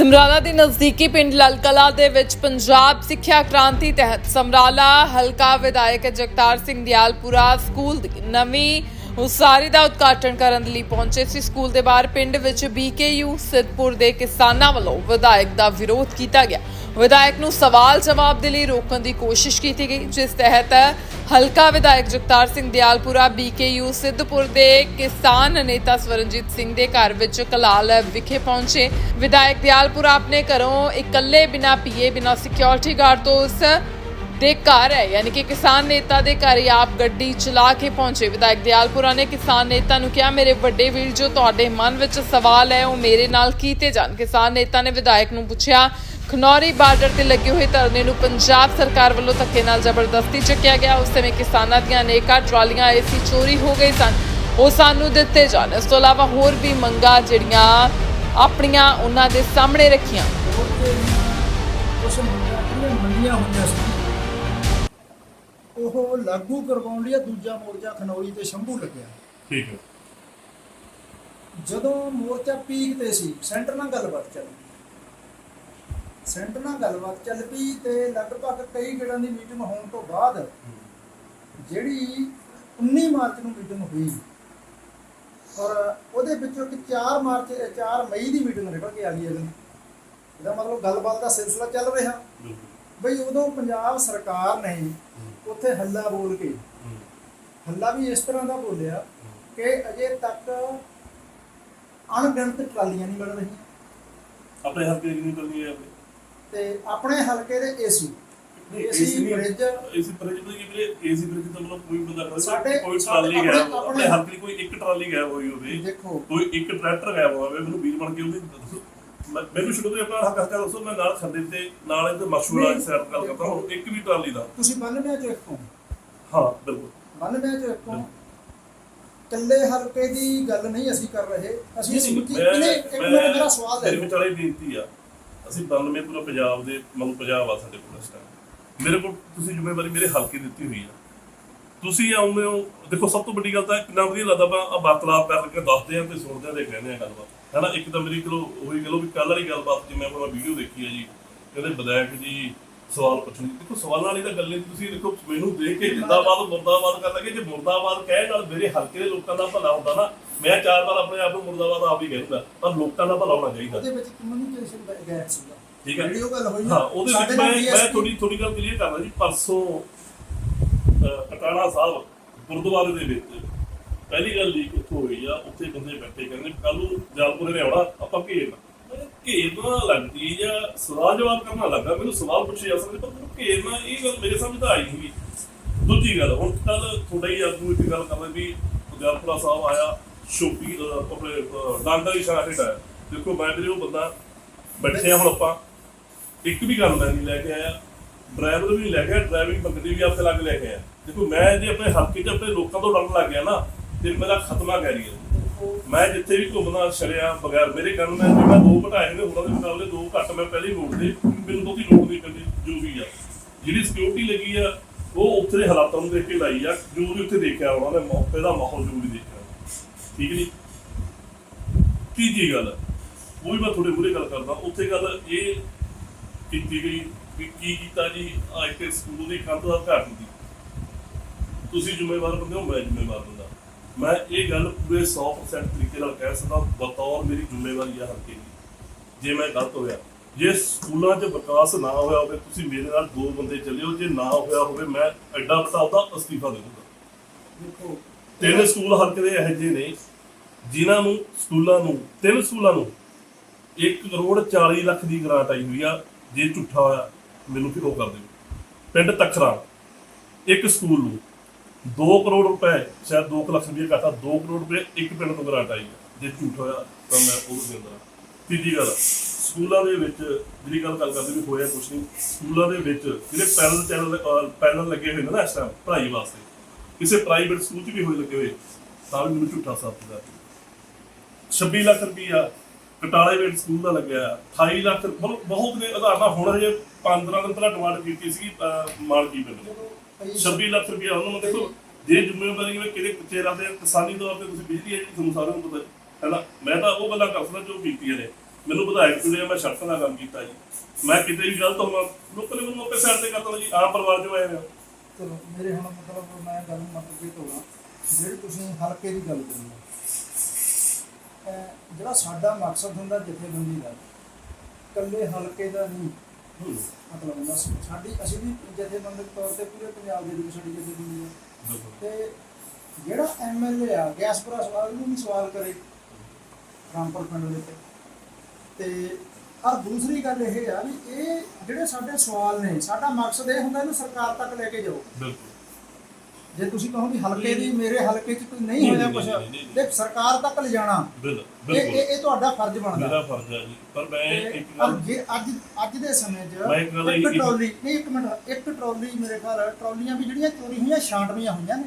ਸਮਰਾਲਾ ਦੇ ਨਜ਼ਦੀਕੀ ਪਿੰਡ ਲਲਕਲਾ ਦੇ ਵਿੱਚ ਪੰਜਾਬ ਸਿੱਖਿਆ ਕ੍ਰਾਂਤੀ ਤਹਿਤ ਸਮਰਾਲਾ ਹਲਕਾ ਵਿਧਾਇਕ ਜਗਤਾਰ ਸਿੰਘ ਦਿਆਲਪੁਰਾ ਸਕੂਲ ਦੀ ਨਵੀਂ ਉਸਾਰੀ ਦਾ ਉਦਘਾਟਨ ਕਰਨ ਲਈ ਪਹੁੰਚੇ ਸੀ। ਸਕੂਲ ਦੇ ਬਾਹਰ ਪਿੰਡ ਵਿੱਚ ਬੀਕੇਯੂ ਸਿੱਧਪੁਰ ਦੇ ਕਿਸਾਨਾਂ ਵੱਲੋਂ ਵਿਧਾਇਕ ਦਾ ਵਿਰੋਧ ਕੀਤਾ ਗਿਆ। ਵਿਧਾਇਕ ਨੂੰ ਸਵਾਲ ਜਵਾਬ ਦੇ ਲਈ ਰੋਕਣ ਦੀ ਕੋਸ਼ਿਸ਼ ਕੀਤੀ ਗਈ, ਜਿਸ ਤਹਿਤ ਹਲਕਾ ਵਿਧਾਇਕ ਜਗਤਾਰ ਸਿੰਘ ਦਿਆਲਪੁਰਾ, ਬੀਕੇਯੂ ਸਿੱਧਪੁਰ ਦੇ ਕਿਸਾਨ ਨੇਤਾ ਸਵਰਨਜੀਤ ਸਿੰਘ ਦੇ ਘਰ ਵਿੱਚ ਕਲਾਲ ਵਿਖੇ ਪਹੁੰਚੇ। ਵਿਧਾਇਕ ਦਿਆਲਪੁਰਾ ਆਪਣੇ ਘਰੋਂ ਇਕੱਲੇ ਬਿਨਾ ਪੀਏ, ਬਿਨਾ ਸਿਕਿਉਰਿਟੀ ਗਾਰਡ ਤੋਂ ਉਸ ਦੇ ਘਰ ਹੈ, ਯਾਨੀ ਕਿ ਕਿਸਾਨ ਨੇਤਾ ਦੇ ਘਰ ਹੀ ਆਪ ਗੱਡੀ ਚਲਾ ਕੇ ਪਹੁੰਚੇ। ਵਿਧਾਇਕ ਦਿਆਲਪੁਰਾ ਨੇ ਕਿਸਾਨ ਨੇਤਾ ਨੂੰ ਕਿਹਾ, ਮੇਰੇ ਵੱਡੇ ਵੀਰ ਜੋ ਤੁਹਾਡੇ ਮਨ ਵਿੱਚ ਸਵਾਲ ਹੈ, ਉਹ ਮੇਰੇ ਨਾਲ ਕੀਤੇ ਜਾਣ। ਕਿਸਾਨ ਨੇਤਾ ਨੇ ਵਿਧਾਇਕ ਨੂੰ ਪੁੱਛਿਆ, ਖਨੌਰੀ ਬਾਰਡਰ ਤੇ ਲੱਗੇ ਹੋਏ ਧਰਨੇ ਨੂੰ ਪੰਜਾਬ ਸਰਕਾਰ ਵੱਲੋਂ ਧੱਕੇ ਨਾਲ ਜ਼ਬਰਦਸਤੀ ਚੱਕਿਆ ਗਿਆ। ਉਸ ਸਮੇਂ ਕਿਸਾਨਾਂ ਦੀਆਂ ਅਨੇਕਾਂ ਟਰਾਲੀਆਂ, ਏਸੀ ਚੋਰੀ ਹੋ ਗਈ ਸਨ। ਉਹ ਸਾਨੂੰ ਦਿੱਤੇ ਜਾਣ। ਇਸ ਤੋਂ ਇਲਾਵਾ ਹੋਰ ਵੀ ਮੰਗਾਂ ਜਿਹੜੀਆਂ ਆਪਣੀਆਂ ਉਹਨਾਂ ਦੇ ਸਾਹਮਣੇ ਰੱਖੀਆਂ। ਕੁਝ ਮੰਗੀਆਂ ਹੋਈਆਂ ਸੀ? ਉਹ ਲਾਗੂ ਕਰਵਾਉਣ ਲਈ ਦੂਜਾ ਮੋਰਚਾ ਖਨੌਰੀ ਤੇ ਸ਼ੰਭੂ ਲੱਗਿਆ। ਠੀਕ ਹੈ। ਜਦੋਂ ਮੋਰਚਾ ਪੀਕ ਤੇ ਸੀ ਸੈਂਟਰ ਨਾਲ ਗੱਲਬਾਤ ਚੱਲੀ ਸੈਂਟਰ ਨਾਲ ਗੱਲਬਾਤ ਚੱਲ ਪਈ ਤੇ ਲਗਭਗ ਕਈ ਗੇੜਾਂ ਦੀ ਮੀਟਿੰਗ ਹੋਣ ਤੋਂ ਬਾਅਦ ਜਿਹੜੀ 19 ਮਾਰਚ ਨੂੰ ਮੀਟਿੰਗ ਹੋਈ ਔਰ ਉਹਦੇ ਵਿੱਚੋਂ ਕਿ 4 ਮਾਰਚ 4 ਮਈ ਦੀ ਮੀਟਿੰਗ ਨਿਕਲ ਕੇ ਆ ਗਈ ਅਗਲੀ ਇਹਦਾ ਮਤਲਬ ਗੱਲਬਾਤ ਦਾ ਸਿਲਸਿਲਾ ਚੱਲ ਰਿਹਾ। ਬਈ ਉਦੋਂ ਪੰਜਾਬ ਸਰਕਾਰ ਨੇ ਉੱਥੇ ਹੱਲਾ ਬੋਲ ਕੇ। ਹੱਲਾ ਵੀ ਇਸ ਤਰ੍ਹਾਂ ਦਾ ਬੋਲਿਆ ਕਿ ਅਜੇ ਤੱਕ ਅਣਗਿਣਤ ਟਰਾਲੀਆਂ ਨਹੀਂ ਮਿਲ ਰਹੀਆਂ। ਆਪਣੇ ਹਲਕੇ ਦੀ ਨਹੀਂ ਕਰਨੀ ਹੈ ਆਪਣੇ? ਤੇ ਆਪਣੇ ਹਲਕੇ ਦੇ AC. AC bridge AC bridge ਤੋਂ ਵੀਰੇ ਏਸੀ ਬ੍ਰਿਜ ਤੋਂ ਮਤਲਬ ਕੋਈ ਬੰਦਾ ਖੜਾ ਸਾਡੇ- ਕੋਈ ਟਰਾਲੀ ਗਿਆ ਆਪਣੇ- ਹਲਕੇ ਦੀ ਕੋਈ ਇੱਕ ਟਰਾਲੀ ਗਿਆ ਹੋਈ ਹੋਵੇ ਦੇਖੋ। ਕੋਈ ਇੱਕ ਟਰੈਕਟਰ ਗਿਆ ਹੋਵੇ ਮੈਨੂੰ ਵੀਰ ਬਣ ਕੇ ਉਹਦੀ ਮੈਨੂੰ ਸ਼ੁਰੂ ਤੋਂ ਹੀ ਆਪਣਾ ਹੱਕ ਹੱਕ ਦੱਸੋ ਮੈਂ ਨਾਲ ਖੰਡੇ ਤੇ ਨਾਲ ਇਹਦੇ ਮਸ਼ਹੂਰਾ ਨਹੀਂ, ਸੈਰ ਗੱਲ ਕਰਦਾ ਹਾਂ ਇੱਕ ਵੀ ਟਰਾਲੀ ਦਾ। ਤੁਸੀਂ ਬੰਨਵਿਆਂ ਚੋਂ ਇੱਕੋ ਹਾਂ ਬਿਲਕੁਲ। ਬੰਨਵਿਆਂ ਚੋਂ ਇੱਕੋ ਕੱਲੇ ਹਲਕੇ ਦੀ ਗੱਲ ਨਹੀਂ ਅਸੀਂ ਕਰ ਰਹੇ। ਅਸੀਂ ਮੈਂ- ਇਹਨੇ ਇੱਕ ਮਿੰਟ ਮੇਰਾ ਸਵਾਲ ਹੈ। ਮੇਰੇ ਵਿਚਾਲੇ ਬੇਨਤੀ ਆ। ਅਸੀਂ 92 ਪੂਰਾ ਪੰਜਾਬ ਦੇ ਮਨ ਪੰਜਾਬ ਆ ਸਾਡੇ ਕੋਲ ਇਸ ਟਾਈਮ ਮੇਰੇ ਕੋਲ ਤੁਸੀਂ ਜ਼ਿੰਮੇਵਾਰੀ ਮੇਰੇ ਹਲਕੇ ਦਿੱਤੀ ਹੋਈ ਆ। ਤੁਸੀਂ ਆਉਂਦੇ ਹੋ ਦੇਖੋ ਸਭ ਤੋਂ ਵੱਡੀ ਗੱਲ ਤਾਂ ਕਿੰਨਾ ਵਧੀਆ ਲੱਗਦਾ ਆ ਵਾਰਤਾਲਾਪ ਕਰਕੇ ਦੱਸਦੇ ਆ ਤੇ ਸੁਣਦੇ ਆ ਤੇ ਕਹਿੰਦੇ ਆ ਗੱਲਬਾਤ। ਹੈਨਾ ਇੱਕ ਤਾਂ ਮੇਰੀ ਚਲੋ ਉਹੀ ਗੱਲ ਉਹ ਵੀ ਕੱਲ ਵਾਲੀ ਗੱਲਬਾਤ ਜਿਵੇਂ ਆਪਾਂ ਵੀਡੀਓ ਦੇਖੀ ਹੈ ਜੀ ਕਹਿੰਦੇ ਵਿਧਾਇਕ ਜੀ ਸਵਾਲ ਪੁੱਛਣ ਦੀ। ਦੇਖੋ ਸਵਾਲਾਂ ਵਾਲੀ ਤਾਂ ਗੱਲ ਨਹੀਂ ਤੁਸੀਂ ਦੇਖੋ ਮੈਨੂੰ ਦੇਖ ਕੇ ਜਿੰਦਾਬਾਦ ਮੁਰਦਾਬਾਦ ਕਰ ਲੱਗੇ ਜੇ ਮੁਰਦਾਬਾਦ ਕਹਿਣ ਨਾਲ ਮੇਰੇ ਹਲਕੇ ਦੇ ਲੋਕਾਂ ਦਾ ਭਲਾ ਹੁੰਦਾ ਨਾ ਮੈਂ ਚਾਰ ਵਾਰ ਆਪਣੇ ਆਪ ਨੂੰ ਮੁਰਦਾਬਾਦ ਆਪ ਹੀ ਕਹਿੰਦਾ ਪਰ ਲੋਕਾਂ ਦਾ ਭਲਾ ਹੋਣਾ ਚਾਹੀਦਾ। ਉਹਦੇ ਵਿੱਚ ਕਮਿਊਨੀਕੇਸ਼ਨ ਗੈਪ ਸੀਗਾ। ਠੀਕ ਹੈ। ਉਹ ਗੱਲ ਹੋਈ ਹਾਂ ਉਹਦੇ ਵਿੱਚ ਮੈਂ ਮੈਂ ਥੋੜੀ ਥੋੜੀ ਗੱਲ ਕਲੀਅਰ ਕਰਦਾ ਜੀ ਪਰਸੋਂ ਅਹ, ਕਟਾਣਾ ਸਾਹਿਬ ਗੁਰਦੁਆਰੇ ਦੇ ਵਿੱਚ ਪਹਿਲੀ ਗੱਲ ਲੀਕ ਉੱਥੋਂ ਹੋਈ ਆ ਉੱਥੇ ਬੰਦੇ ਬੈਠੇ ਕਹਿੰਦੇ ਕੱਲ ਨੂੰ ਜਾਲਪੁਰੇ ਨੇ ਆਉਣਾ ਆਪਾਂ ਘੇਰਨਾ ਮੈਂ ਕਿਹਾ ਘੇਰਨਾ ਲੱਗਦੀ ਜਾਂ ਸਵਾਲ ਜਵਾਬ ਕਰਨਾ ਲੱਗਾ? ਮੈਨੂੰ ਸਵਾਲ ਪੁੱਛੇ ਜਾ ਸਕਦੇ ਪਰ ਘੇਰਨਾ ਇਹ ਗੱਲ ਮੇਰੇ ਸਮਝ ਤਾਂ ਆਈ ਨਹੀਂ ਦੂਜੀ ਗੱਲ ਹੁਣ ਕੱਲ ਥੋੜਾ ਹੀ ਆਗੂ ਇੱਕ ਗੱਲ ਕਰਦੇ ਵੀ ਜਾਲਪੁਰਾ ਸਾਹਿਬ ਆਇਆ ਸ਼ੋਪੀ ਆਪਣੇ ਅਹ, ਡਾਂਡਾ ਦੀ ਸ਼ਾਹਿਦ ਆਇਆ। ਦੇਖੋ ਮੈਂ ਤੇ ਉਹ ਬੰਦਾ ਬੈਠੇ ਆ ਹੁਣ ਆਪਾਂ। ਇੱਕ ਵੀ ਗੱਲ ਨਹੀਂ ਲੈ ਕੇ ਆਇਆ। ਡਰਾਈਵਰ ਵੀ ਲੈ ਕੇ ਆਇਆ ਡਰਾਈਵਿੰਗ ਬੰਦੇ ਵੀ ਆਪੇ ਲੱਗ ਲੈ ਕੇ ਆਇਆ। ਦੇਖੋ ਮੈਂ ਜੇ ਆਪਣੇ ਹਲਕੇ 'ਚ ਆਪਣੇ ਲੋਕਾਂ ਤੋਂ ਡਰਨ ਲੱਗ ਗਿਆ ਨਾ ਤੇ ਮੇਰਾ ਖਤਮਾ ਕੈਰੀਅਰ ਮੈਂ ਜਿੱਥੇ ਵੀ ਘੁੰਮਦਾ ਛੜਿਆ ਬਗੈਰ ਮੇਰੇ ਕੰਨ ਮੈਂ ਮੈਂ ਦੋ ਘਟਾਏ ਨੇ, ਉਹਨਾਂ ਦੇ ਮੁਕਾਬਲੇ ਦੋ ਘੱਟ ਮੈਂ ਪਹਿਲੇ ਹੀ ਮੋੜਦੇ ਮੈਨੂੰ ਬਹੁਤੀ ਲੋੜ ਨਹੀਂ ਪੈਂਦੀ ਜੋ ਵੀ ਆ। ਜਿਹੜੀ ਸਿਕਿਉਰਿਟੀ ਲੱਗੀ ਆ, ਉਹ ਉੱਥੇ ਦੇ ਹਾਲਾਤਾਂ ਨੂੰ ਦੇਖ ਕੇ ਲਾਈ ਆ, ਜੋ ਵੀ ਉੱਥੇ ਦੇਖਿਆ, ਉਹਨਾਂ ਨੇ ਮੌਕੇ ਦਾ ਮਾਹੌਲ ਜੋ ਵੀ ਦੇਖਿਆ। ਠੀਕ ਨਹੀਂ? ਤੀਜੀ ਗੱਲ, ਉਹ ਵੀ ਮੈਂ ਤੁਹਾਡੇ ਮੂਹਰੇ ਗੱਲ ਕਰਦਾ, ਉੱਥੇ ਗੱਲ ਇਹ ਕੀਤੀ ਗਈ ਵੀ ਕੀ ਕੀਤਾ ਜੀ, ਅੱਜ ਇੱਕ ਸਕੂਲ ਦੀ ਕੰਧ ਦਾ ਘਾਟ ਦੀ ਤੁਸੀਂ ਜ਼ਿੰਮੇਵਾਰ ਬੰਦੇ ਹੋ, ਮੈਂ ਜ਼ਿੰਮੇਵਾਰ ਬੰਦਾ। ਮੈਂ ਇਹ ਗੱਲ ਪੂਰੇ 100% ਤਰੀਕੇ ਨਾਲ ਕਹਿ ਸਕਦਾ ਬਤੌਰ ਮੇਰੀ ਜ਼ਿੰਮੇਵਾਰੀ ਆ ਹਲਕੇ ਦੀ। ਜੇ ਮੈਂ ਗਲਤ ਹੋਇਆ ਜੇ ਸਕੂਲਾਂ 'ਚ ਵਿਕਾਸ ਨਾ ਹੋਇਆ ਹੋਵੇ ਤੁਸੀਂ ਮੇਰੇ ਨਾਲ ਦੋ ਬੰਦੇ ਚੱਲਿਓ ਜੇ ਨਾ ਹੋਇਆ ਹੋਵੇ ਮੈਂ ਐਡਾ ਵੱਡਾ ਉਹਦਾ ਅਸਤੀਫਾ ਦੇ ਦੂੰਗਾ। ਦੇਖੋ ਤਿੰਨ ਸਕੂਲ ਹਲਕੇ ਦੇ ਇਹੋ ਜਿਹੇ ਨੇ ਜਿਨ੍ਹਾਂ ਨੂੰ ਸਕੂਲਾਂ ਨੂੰ ਤਿੰਨ ਸਕੂਲਾਂ ਨੂੰ 1 ਕਰੋੜ 40 ਲੱਖ ਦੀ ਗ੍ਰਾਂਟ ਆਈ ਹੋਈ ਆ ਜੇ ਝੂਠਾ ਹੋਇਆ ਮੈਨੂੰ ਫਿਰ ਉਹ ਕਰ ਦਿਓ। ਪਿੰਡ ਤਖਰਾ ਇੱਕ ਸਕੂਲ ਨੂੰ 2 ਕਰੋੜ ਰੁਪਏ, ਸ਼ਾਇਦ 2 ਲੱਖ ਰੁਪਏ ਕਹਤਾ 2 ਕਰੋੜ ਰੁਪਏ ਇੱਕ ਪਿੰਡ ਤੋਂ ਗ੍ਰਾਂਟ ਆਈ ਹੈ, ਜੇ ਝੂਠ ਹੋਇਆ ਤਾਂ ਮੈਂ ਉਹ ਦਿੰਦਾ ਤੀਜੀ ਗੱਲ, ਸਕੂਲਾਂ ਦੇ ਵਿੱਚ ਜਿਹੜੀ ਗੱਲ ਗੱਲ ਕਰਦੇ ਵੀ ਹੋਇਆ ਕੁਛ ਨਹੀਂ, ਸਕੂਲਾਂ ਦੇ ਵਿੱਚ ਜਿਹੜੇ ਪੈਨਲ ਚੈਨਲ ਪੈਨਲ ਲੱਗੇ ਹੋਏ ਨੇ ਨਾ ਇਸ ਟਾਈਮ ਪੜ੍ਹਾਈ ਵਾਸਤੇ, ਕਿਸੇ ਪ੍ਰਾਈਵੇਟ ਸਕੂਲ 'ਚ ਵੀ ਹੋਏ ਲੱਗੇ ਹੋਏ, ਤਾਂ ਵੀ ਮੈਨੂੰ ਝੂਠਾ ਸਾਬਤ ਕਰ 26 ਲੱਖ ਰੁਪਈਆ ਕਟਾਲੇ ਵੇਟ ਸਕੂਲ ਦਾ ਲੱਗਿਆ 28 ਲੱਖ ਬਹੁਤ ਬਹੁਤ ਨੇ, ਉਦਾਹਰਨਾਂ ਹੁਣ ਹਜੇ 15 ਦਿਨ ਪਹਿਲਾਂ ਡਿਮਾਂਡ ਕੀਤੀ ਸੀ ਮਾਲਕੀ ਪਿੰਡ ਨੇ। 26 ਲੱਖ ਰੁਪਇਆ ਉਹਨਾਂ ਨੂੰ ਦੇਖੋ ਜੇ ਜ਼ਿੰਮੇਵਾਰੀ ਵਿੱਚ ਕਿਹੜੇ ਚਿਹਰਾ ਦੇ ਕਿਸਾਨੀ ਤੌਰ ਤੇ ਤੁਸੀਂ ਬਿਜਲੀ ਹੈ ਜੀ ਤੁਹਾਨੂੰ ਸਾਰਿਆਂ ਨੂੰ ਪਤਾ ਹੈ। ਹੈਨਾ ਮੈਂ ਤਾਂ ਉਹ ਗੱਲਾਂ ਕਰ ਸਕਦਾ ਜੋ ਕੀਤੀਆਂ ਨੇ। ਮੈਨੂੰ ਵਿਧਾਇਕ ਚੁਣਿਆ ਮੈਂ ਸ਼ਰਤਾਂ ਦਾ ਕੰਮ ਕੀਤਾ ਜੀ। ਮੈਂ ਕਿਤੇ ਵੀ ਗਲਤ ਹੋਵਾਂ ਲੋਕਾਂ ਨੇ ਮੈਨੂੰ ਆਪੇ ਸਾਈਡ ਤੇ ਕਰਤਾ ਜੀ ਆਮ ਪਰਿਵਾਰ ਚੋਂ ਆਏ ਆ। ਚਲੋ ਮੇਰੇ ਹੁਣ ਮਤਲਬ ਮੈਂ ਗੱਲ ਨੂੰ ਮਤਲਬ ਇਹ ਤੋੜਾ ਜਿਹੜੀ ਤੁਸੀਂ ਹਲਕੇ ਦੀ ਗੱਲ ਕਰੀ ਹੈ ਅਹ ਜਿਹੜਾ ਸਾਡਾ ਮਕਸਦ ਹੁੰਦਾ ਜਥੇਬੰਦੀ ਦਾ ਇਕੱਲੇ ਹਲਕੇ ਦਾ ਨਹੀਂ ਹੂੰ, ਮਤਲਬ ਹੁੰਦਾ ਸਾਡੀ ਅਸੀਂ ਵੀ ਜਥੇਬੰਦਕ ਤੌਰ ਤੇ ਪੂਰੇ ਪੰਜਾਬ ਦੇ ਵਿੱਚ ਸਾਡੀ ਜਥੇਬੰਦੀ ਹੈ ਬਿਲਕੁਲ। ਤੇ ਜਿਹੜਾ ਐਮਐਲਏ ਆ ਗਿਆਸਪੁਰਾ ਸਵਾਲ ਨੂੰ ਵੀ ਸਵਾਲ ਕਰੇ ਰਾਮਪੁਰ ਪਿੰਡ ਦੇ ਤੇ ਤੇ ਆ ਦੂਸਰੀ ਗੱਲ ਇਹ ਆ ਵੀ ਇਹ ਜਿਹੜੇ ਸਾਡੇ ਸਵਾਲ ਨੇ ਸਾਡਾ ਮਕਸਦ ਇਹ ਹੁੰਦਾ ਇਹਨੂੰ ਸਰਕਾਰ ਤੱਕ ਲੈ ਕੇ ਜਾਓ। ਬਿਲਕੁਲ। ਜੇ ਤੁਸੀਂ ਕਹੋ ਵੀ ਹਲਕੇ ਦੀ ਮੇਰੇ ਹਲਕੇ 'ਚ ਕੋਈ ਨਹੀਂ ਹੋਇਆ ਕੁਝ ਨਹੀਂ। ਤੇ ਸਰਕਾਰ ਤੱਕ ਲਿਜਾਣਾ। ਬਿਲ- ਇਹ ਇਹ ਬਿਲਕੁਲ। ਤੁਹਾਡਾ ਫਰਜ਼ ਬਣਦਾ। ਮੇਰਾ ਫਰਜ਼ ਹੈ ਜੀ। ਪਰ ਮੈਂ ਇੱਕ ਪਰ ਗੱਲ ਜੇ ਅੱਜ ਅੱਜ ਦੇ ਸਮੇਂ 'ਚ ਮੈਂ ਇੱਕ ਗੱਲ ਇੱਕ ਟਰਾਲੀ ਨਹੀਂ ਇੱਕ ਮਿੰਟ ਇੱਕ ਟਰਾਲੀ ਮੇਰੇ ਘਰ ਟਰਾਲੀਆਂ ਵੀ ਜਿਹੜੀਆਂ ਚੋਰੀ ਹੋਈਆਂ ਛਾਂਟਵੀਆਂ ਹੋਈਆਂ ਨੇ।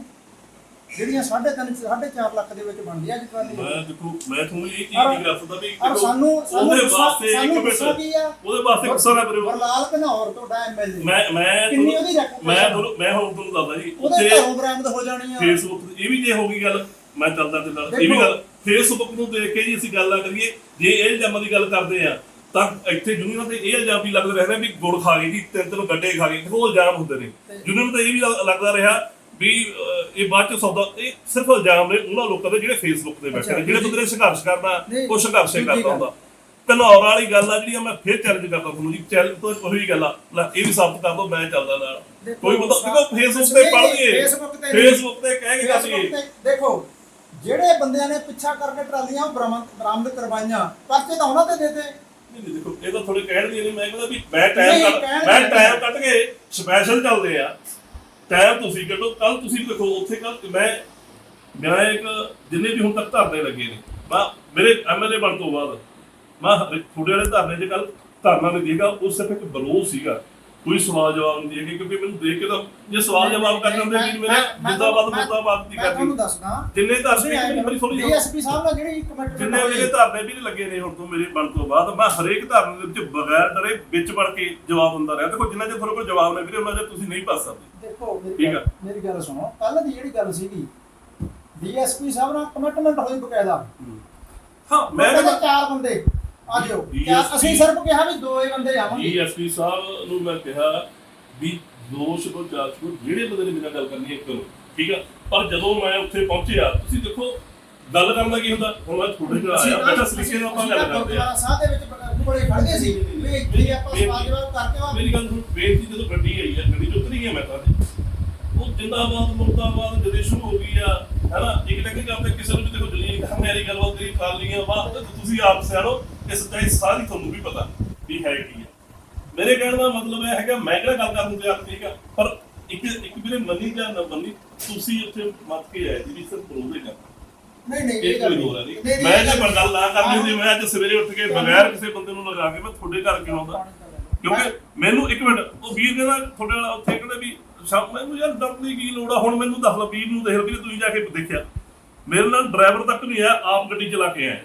ਜਿਹੜੀਆਂ 3.5 4.5 ਲੱਖ ਦੇ ਵਿੱਚ ਬਣਦੀਆਂ ਅੱਜ ਟਰਾਲੀ ਮੈਂ ਦੇਖੋ ਮੈਂ ਤੁਹਾਨੂੰ ਇਹ ਚੀਜ਼ ਔਰ- ਨਹੀਂ ਕਰ ਸਕਦਾ ਵੀ ਔਰ ਦੇਖੋ, ਸਾਨੂੰ ਸਾਨੂੰ ਉਹਦੇ ਗੁੱਸਾ- ਵਾਸਤੇ ਇੱਕ ਸਾਨੂੰ ਗੁੱਸਾ ਮਿੰਟ ਕੀ ਆ? ਉਹਦੇ ਵਾਸਤੇ ਗੁੱਸਾ ਨਾ ਕਰਿਓ। ਬਰਲਾਲ ਘਨੌਰ ਤੁਹਾਡਾ ਐਮਐਲਏ ਮੈਂ ਮੈਂ ਕਿੰਨੀ ਤੁਹਾਨੂੰ- ਉਹਦੀ ਰਕਮ ਮੈਂ ਤੁਹਾਨੂੰ ਮੈਂ ਹੁਣ ਤੁਹਾਨੂੰ ਦੱਸਦਾ ਜੀ ਉਹਦੇ ਉੱਥੇ ਘਰੋਂ ਬਰਾਮਦ ਹੋ ਜਾਣੀ ਆ। ਫੇਸਬੁੱਕ ਤੇ ਇਹ ਵੀ ਜੇ ਹੋ ਗਈ ਗੱਲ ਮੈਂ ਚੱਲਦਾ ਤੇ ਨਾਲ। ਇਹ ਵੀ ਦੇਖੋ। ਗੱਲ ਫੇਸਬੁੱਕ ਨੂੰ ਦੇਖ ਕੇ ਜੀ ਅਸੀਂ ਗੱਲ ਨਾ ਕਰੀਏ। ਜੇ ਇਹ ਇਲਜ਼ਾਮਾਂ ਦੀ ਗੱਲ ਕਰਦੇ ਆ ਤਾਂ ਇੱਥੇ ਯੂਨੀਅਨ ਤੇ ਇਹ ਇਲਜ਼ਾਮ ਵੀ ਲੱਗਦਾ ਰਹਿੰਦਾ ਵੀ ਗੁੜ ਖਾ ਗਈ ਜੀ ਤਿੰਨ ਤਿੰਨ ਗੱਡੇ ਖਾ ਗਈ ਉਹ ਇਲਜ਼ਾਮ ਹੁੰਦੇ ਨੇ। ਯੂਨੀਅਨ ਤੇ ਇਹ ਵੀ ਲੱਗ- ਲੱਗਦਾ ਰਿਹਾ ਵੀ ਇਹ ਬਾਅਦ ਚ ਸੌਦਾ ਇਹ ਸਿਰਫ ਇਲਜ਼ਾਮ ਨੇ ਉਹਨਾਂ ਲੋਕਾਂ ਦੇ ਜਿਹੜੇ ਫੇਸਬੁੱਕ ਤੇ ਬੈਠੇ ਨੇ ਜਿਹੜੇ ਬੰਦੇ ਨੇ ਸੰਘਰਸ਼ ਨਹੀਂ, ਉਹ ਸੰਘਰਸ਼ ਕਰਦਾ। ਹੁੰਦਾ। ਘਨੌਰ ਵਾਲੀ ਗੱਲ ਆ ਜਿਹੜੀ ਮੈਂ ਫੇਰ ਚੈਲੰਜ ਕਰਦਾ ਤੁਹਾਨੂੰ ਜੀ ਚੈਲੰਜ ਤੋਂ ਉਹੀ ਗੱਲ ਆ ਲੈ ਇਹ ਵੀ ਸਾਬਤ ਕਰ ਦੋ ਮੈਂ ਚੱਲਦਾ ਨਾਲ। ਕੋਈ ਬੰਦਾ ਦੇਖੋ ਫੇਸਬੁੱਕ ਤੇ ਪੜ੍ਹ ਲਈਏ। ਫੇਸਬੁੱਕ ਤੇ ਕਹਿ ਕੇ ਕਰੀਏ ਦੇਖੋ ਜਿਹੜੇ ਬੰਦਿਆਂ ਨੇ ਪਿੱਛਾ ਕਰਕੇ ਟਰਾਲੀਆਂ ਬਰਾਮਦ ਬਰਾਮਦ ਕਰਵਾਈਆਂ ਪਰਚੇ ਤਾਂ ਉਹਨਾਂ ਤੇ ਦੇ ਦੇ। ਨਹੀਂ ਦੇਖੋ ਇਹ ਤਾਂ ਥੋੜੇ ਕਹਿਣ ਦੀ ਨਹੀਂ ਮੈਂ ਕਹਿੰਦਾ ਵੀ ਮੈਂ ਟਾਈਮ ਕਹਿਣ ਮੈਂ ਟਾਈਮ ਕੱਢ ਕੇ ਸਪੈਸ਼ਲ ਚੱਲਦੇ ਆ। ਟਾਈਮ ਤੁਸੀਂ ਕੱਢੋ ਕੱਲ ਤੁਸੀਂ ਦੇਖੋ, ਉੱਥੇ ਕੱਲ ਮੈਂ ਮੈਂ ਇੱਕ ਜਿੰਨੇ ਵੀ ਹੁਣ ਤੱਕ ਧਰਨੇ ਲੱਗੇ ਨੇ, ਮੈਂ, ਮੇਰੇ ਐਮਐਲਏ ਬਣ ਤੋਂ ਬਾਅਦ, ਮੈਂ ਹਰੇ- ਤੁਹਾਡੇ ਵਾਲੇ ਧਰਨੇ 'ਚ ਕੱਲ ਧਰਨਾ ਨਹੀਂ ਦੇਗਾ, ਉਸ ਸਿਰਫ ਇੱਕ ਬਰੋਸ ਸੀਗਾ। ਕੋਈ ਸਵਾਲ ਜਵਾਬ ਨਹੀਂ ਦੇਗੇ ਕਿਉਂਕਿ ਮੈਨੂੰ ਦੇਖ ਕੇ ਤਾਂ ਜੇ ਸਵਾਲ ਜਵਾਬ ਕਰ ਜਾਂਦੇ ਵੀ ਮੇਰਾ ਜਿੰਦਾਬਾਦ ਮੁਰਦਾਬਾਦ ਦੀ ਮੈਂ ਤੁਹਾਨੂੰ ਕਰਦੀ ਦੱਸਦਾ। ਜਿੰਨੇ ਧਰਨੇ ਮੇਰੀ ਥੋੜੀ ਡੀਐਸਪੀ ਸਾਹਿਬ ਨਾਲ ਜਿਹੜੀ ਕਮੇਟੀ ਜਿੰਨੇ ਮੇਰੇ ਧਰਨੇ ਵੀ ਨਹੀਂ ਲੱਗੇ ਨੇ ਹੁਣ ਤੋਂ ਮੇਰੇ ਬਣ ਤੋਂ ਬਾਅਦ ਮੈਂ ਹਰੇਕ ਧਰਨੇ ਦੇ ਵਿੱਚ ਬਗੈਰ ਡਰੇ ਵਿੱਚ ਵੜ ਕੇ ਜਵਾਬ ਦਿੰਦਾ ਰਿਹਾ। ਦੇਖੋ ਜਿੰਨਾ ਚਿਰ ਤੁਹਾਡੇ ਕੋਲ ਜਵਾਬ ਨਹੀਂ ਵੀਰੇ ਉਹਨਾਂ ਚਿਰ ਤੁਸੀਂ ਨਹੀਂ ਪਾ ਸਕਦੇ। ਦੇਖੋ ਮੇਰੀ ਠੀਕ ਗੱਲ- ਆ। ਮੇਰੀ ਗੱਲ ਸੁਣੋ। ਕੱਲ ਦੀ ਜਿਹੜੀ ਗੱਲ ਸੀਗੀ ਡੀਐਸਪੀ ਸਾਹਿਬ ਨਾਲ ਕਮਿਟਮੈਂਟ ਹੋਈ ਬਕਾਇਦਾ। ਹਾਂ। ਮੈਂ ਚਾਰ ਬੰਦੇ। ਆ ਜਾਓ DSP ਅਸੀਂ ਸਿਰਫ ਕਿਹਾ ਵੀ ਦੋ ਹੀ ਬੰਦੇ ਆਵਾਂਗੇ ਡੀਐਸਪੀ ਸਾਹਿਬ ਨੂੰ ਮੈਂ ਕਿਹਾ ਵੀ ਦੋਸ਼ ਕੋ ਜਾਂਚ ਕੋ ਜਿਹੜੇ ਬੰਦੇ ਨੇ ਮੇਰੇ ਨਾਲ ਗੱਲ ਕਰਨੀ ਹੈ ਕਰੋ। ਠੀਕ ਆ? ਪਰ ਜਦੋਂ ਮੈਂ ਉੱਥੇ ਪਹੁੰਚਿਆ ਤੁਸੀਂ ਦੇਖੋ ਗੱਲ ਕਰਨ ਦਾ ਕੀ ਹੁੰਦਾ? ਹੁਣ ਮੈਂ ਤੁਹਾਡੇ ਨਾਲ ਆਇਆ ਬੈਠਾ ਸਲੀਕੇ ਨਾਲ ਆਪਾਂ ਗੱਲ ਕਰਦੇ ਆ ਸਾਹਿਬ ਦੇ ਵਿੱਚ ਬੜੇ ਖੜਦੇ ਸੀ। ਵੀ ਇੱਥੇ ਆਪਾਂ ਸਵਾਲ ਜਵਾਬ ਕਰਕੇ ਵਾ ਮੇਰੀ ਗੱਲ ਸੁਣ ਬੇਨਤੀ ਜਦੋਂ ਗੱਡੀ ਆਈ ਆ ਗੱਡੀ ਚੋਂ ਉਤਰੀ ਗਿਆ ਮੈਂ ਤਾਂ। ਉਹ ਜਿੰਦਾਬਾਦ ਮੁਰਦਾਬਾਦ ਜਦੋਂ ਸ਼ੁਰੂ ਹੋ ਗਈ ਆ ਹੈਨਾ ਇੱਕ ਟੈਕਨਿਕ ਆਪਣੇ ਕਿਸੇ ਨੂੰ ਵੀ ਦੇਖੋ ਜਲੀਲ ਕਰਨੇ ਵਾਲੀ ਗੱਲਬਾਤ ਕਰੀ ਕਰ ਲਈਆਂ ਤੇ ਤੁਸੀਂ ਆਪ ਸਿਆਣੋ। ਕਿ ਸੱਚਾਈ ਸਾਰੀ ਤੁਹਾਨੂੰ ਵੀ ਪਤਾ ਵੀ ਹੈ ਕੀ ਆ। ਮੇਰੇ ਕਹਿਣ ਦਾ ਮਤਲਬ ਇਹ ਹੈਗਾ ਮੈਂ ਕਿਹੜਾ ਗੱਲ ਕਰਨ ਨੂੰ ਤਿਆਰ ਠੀਕ ਆ ਪਰ ਇੱਕ ਇੱਕ ਵੀਰੇ ਮੰਨੀ ਜਾਂ ਨਾ ਮੰਨੀ ਤੁਸੀਂ ਉੱਥੇ ਮੱਤ ਕੇ ਆਏ ਜੀ ਵੀ ਸਿਰਫ ਬਰੋਦੇ ਕਰ ਨਹੀਂ ਨਹੀਂ ਇਹ ਗੱਲ ਨਹੀਂ। ਨਹੀਂ, ਮੈਂ ਇਹ ਜੇ ਗੱਲ ਨਾ ਕਰਨੀ ਹੁੰਦੀ ਮੈਂ ਅੱਜ ਸਵੇਰੇ ਉੱਠ ਕੇ ਬਗੈਰ ਕਿਸੇ ਬੰਦੇ ਨੂੰ ਲਗਾ ਕੇ ਮੈਂ ਤੁਹਾਡੇ ਘਰ ਕਿਉਂ ਆਉਂਦਾ? ਕਿਉਂਕਿ ਮੈਨੂੰ ਇੱਕ ਮਿੰਟ ਉਹ ਵੀਰ ਕਹਿੰਦਾ ਤੁਹਾਡੇ ਨਾਲ ਉੱਥੇ ਕਹਿੰਦਾ ਵੀ ਸ਼ਾਮ ਮੈਨੂੰ ਯਾਰ ਡਰਨ ਦੀ ਕੀ ਲੋੜ ਆ ਹੁਣ ਮੈਨੂੰ ਦੱਸ ਲਓ ਵੀਰ ਨੂੰ ਦੇਖ ਵੀਰੇ ਤੁਸੀਂ ਜਾ ਕੇ ਦੇਖਿਆ। ਮੇਰੇ ਨਾਲ ਡਰਾਈਵਰ ਤੱਕ ਨਹੀਂ ਆਇਆ ਆਪ ਗੱਡੀ ਚਲਾ ਕੇ ਆਇਆ।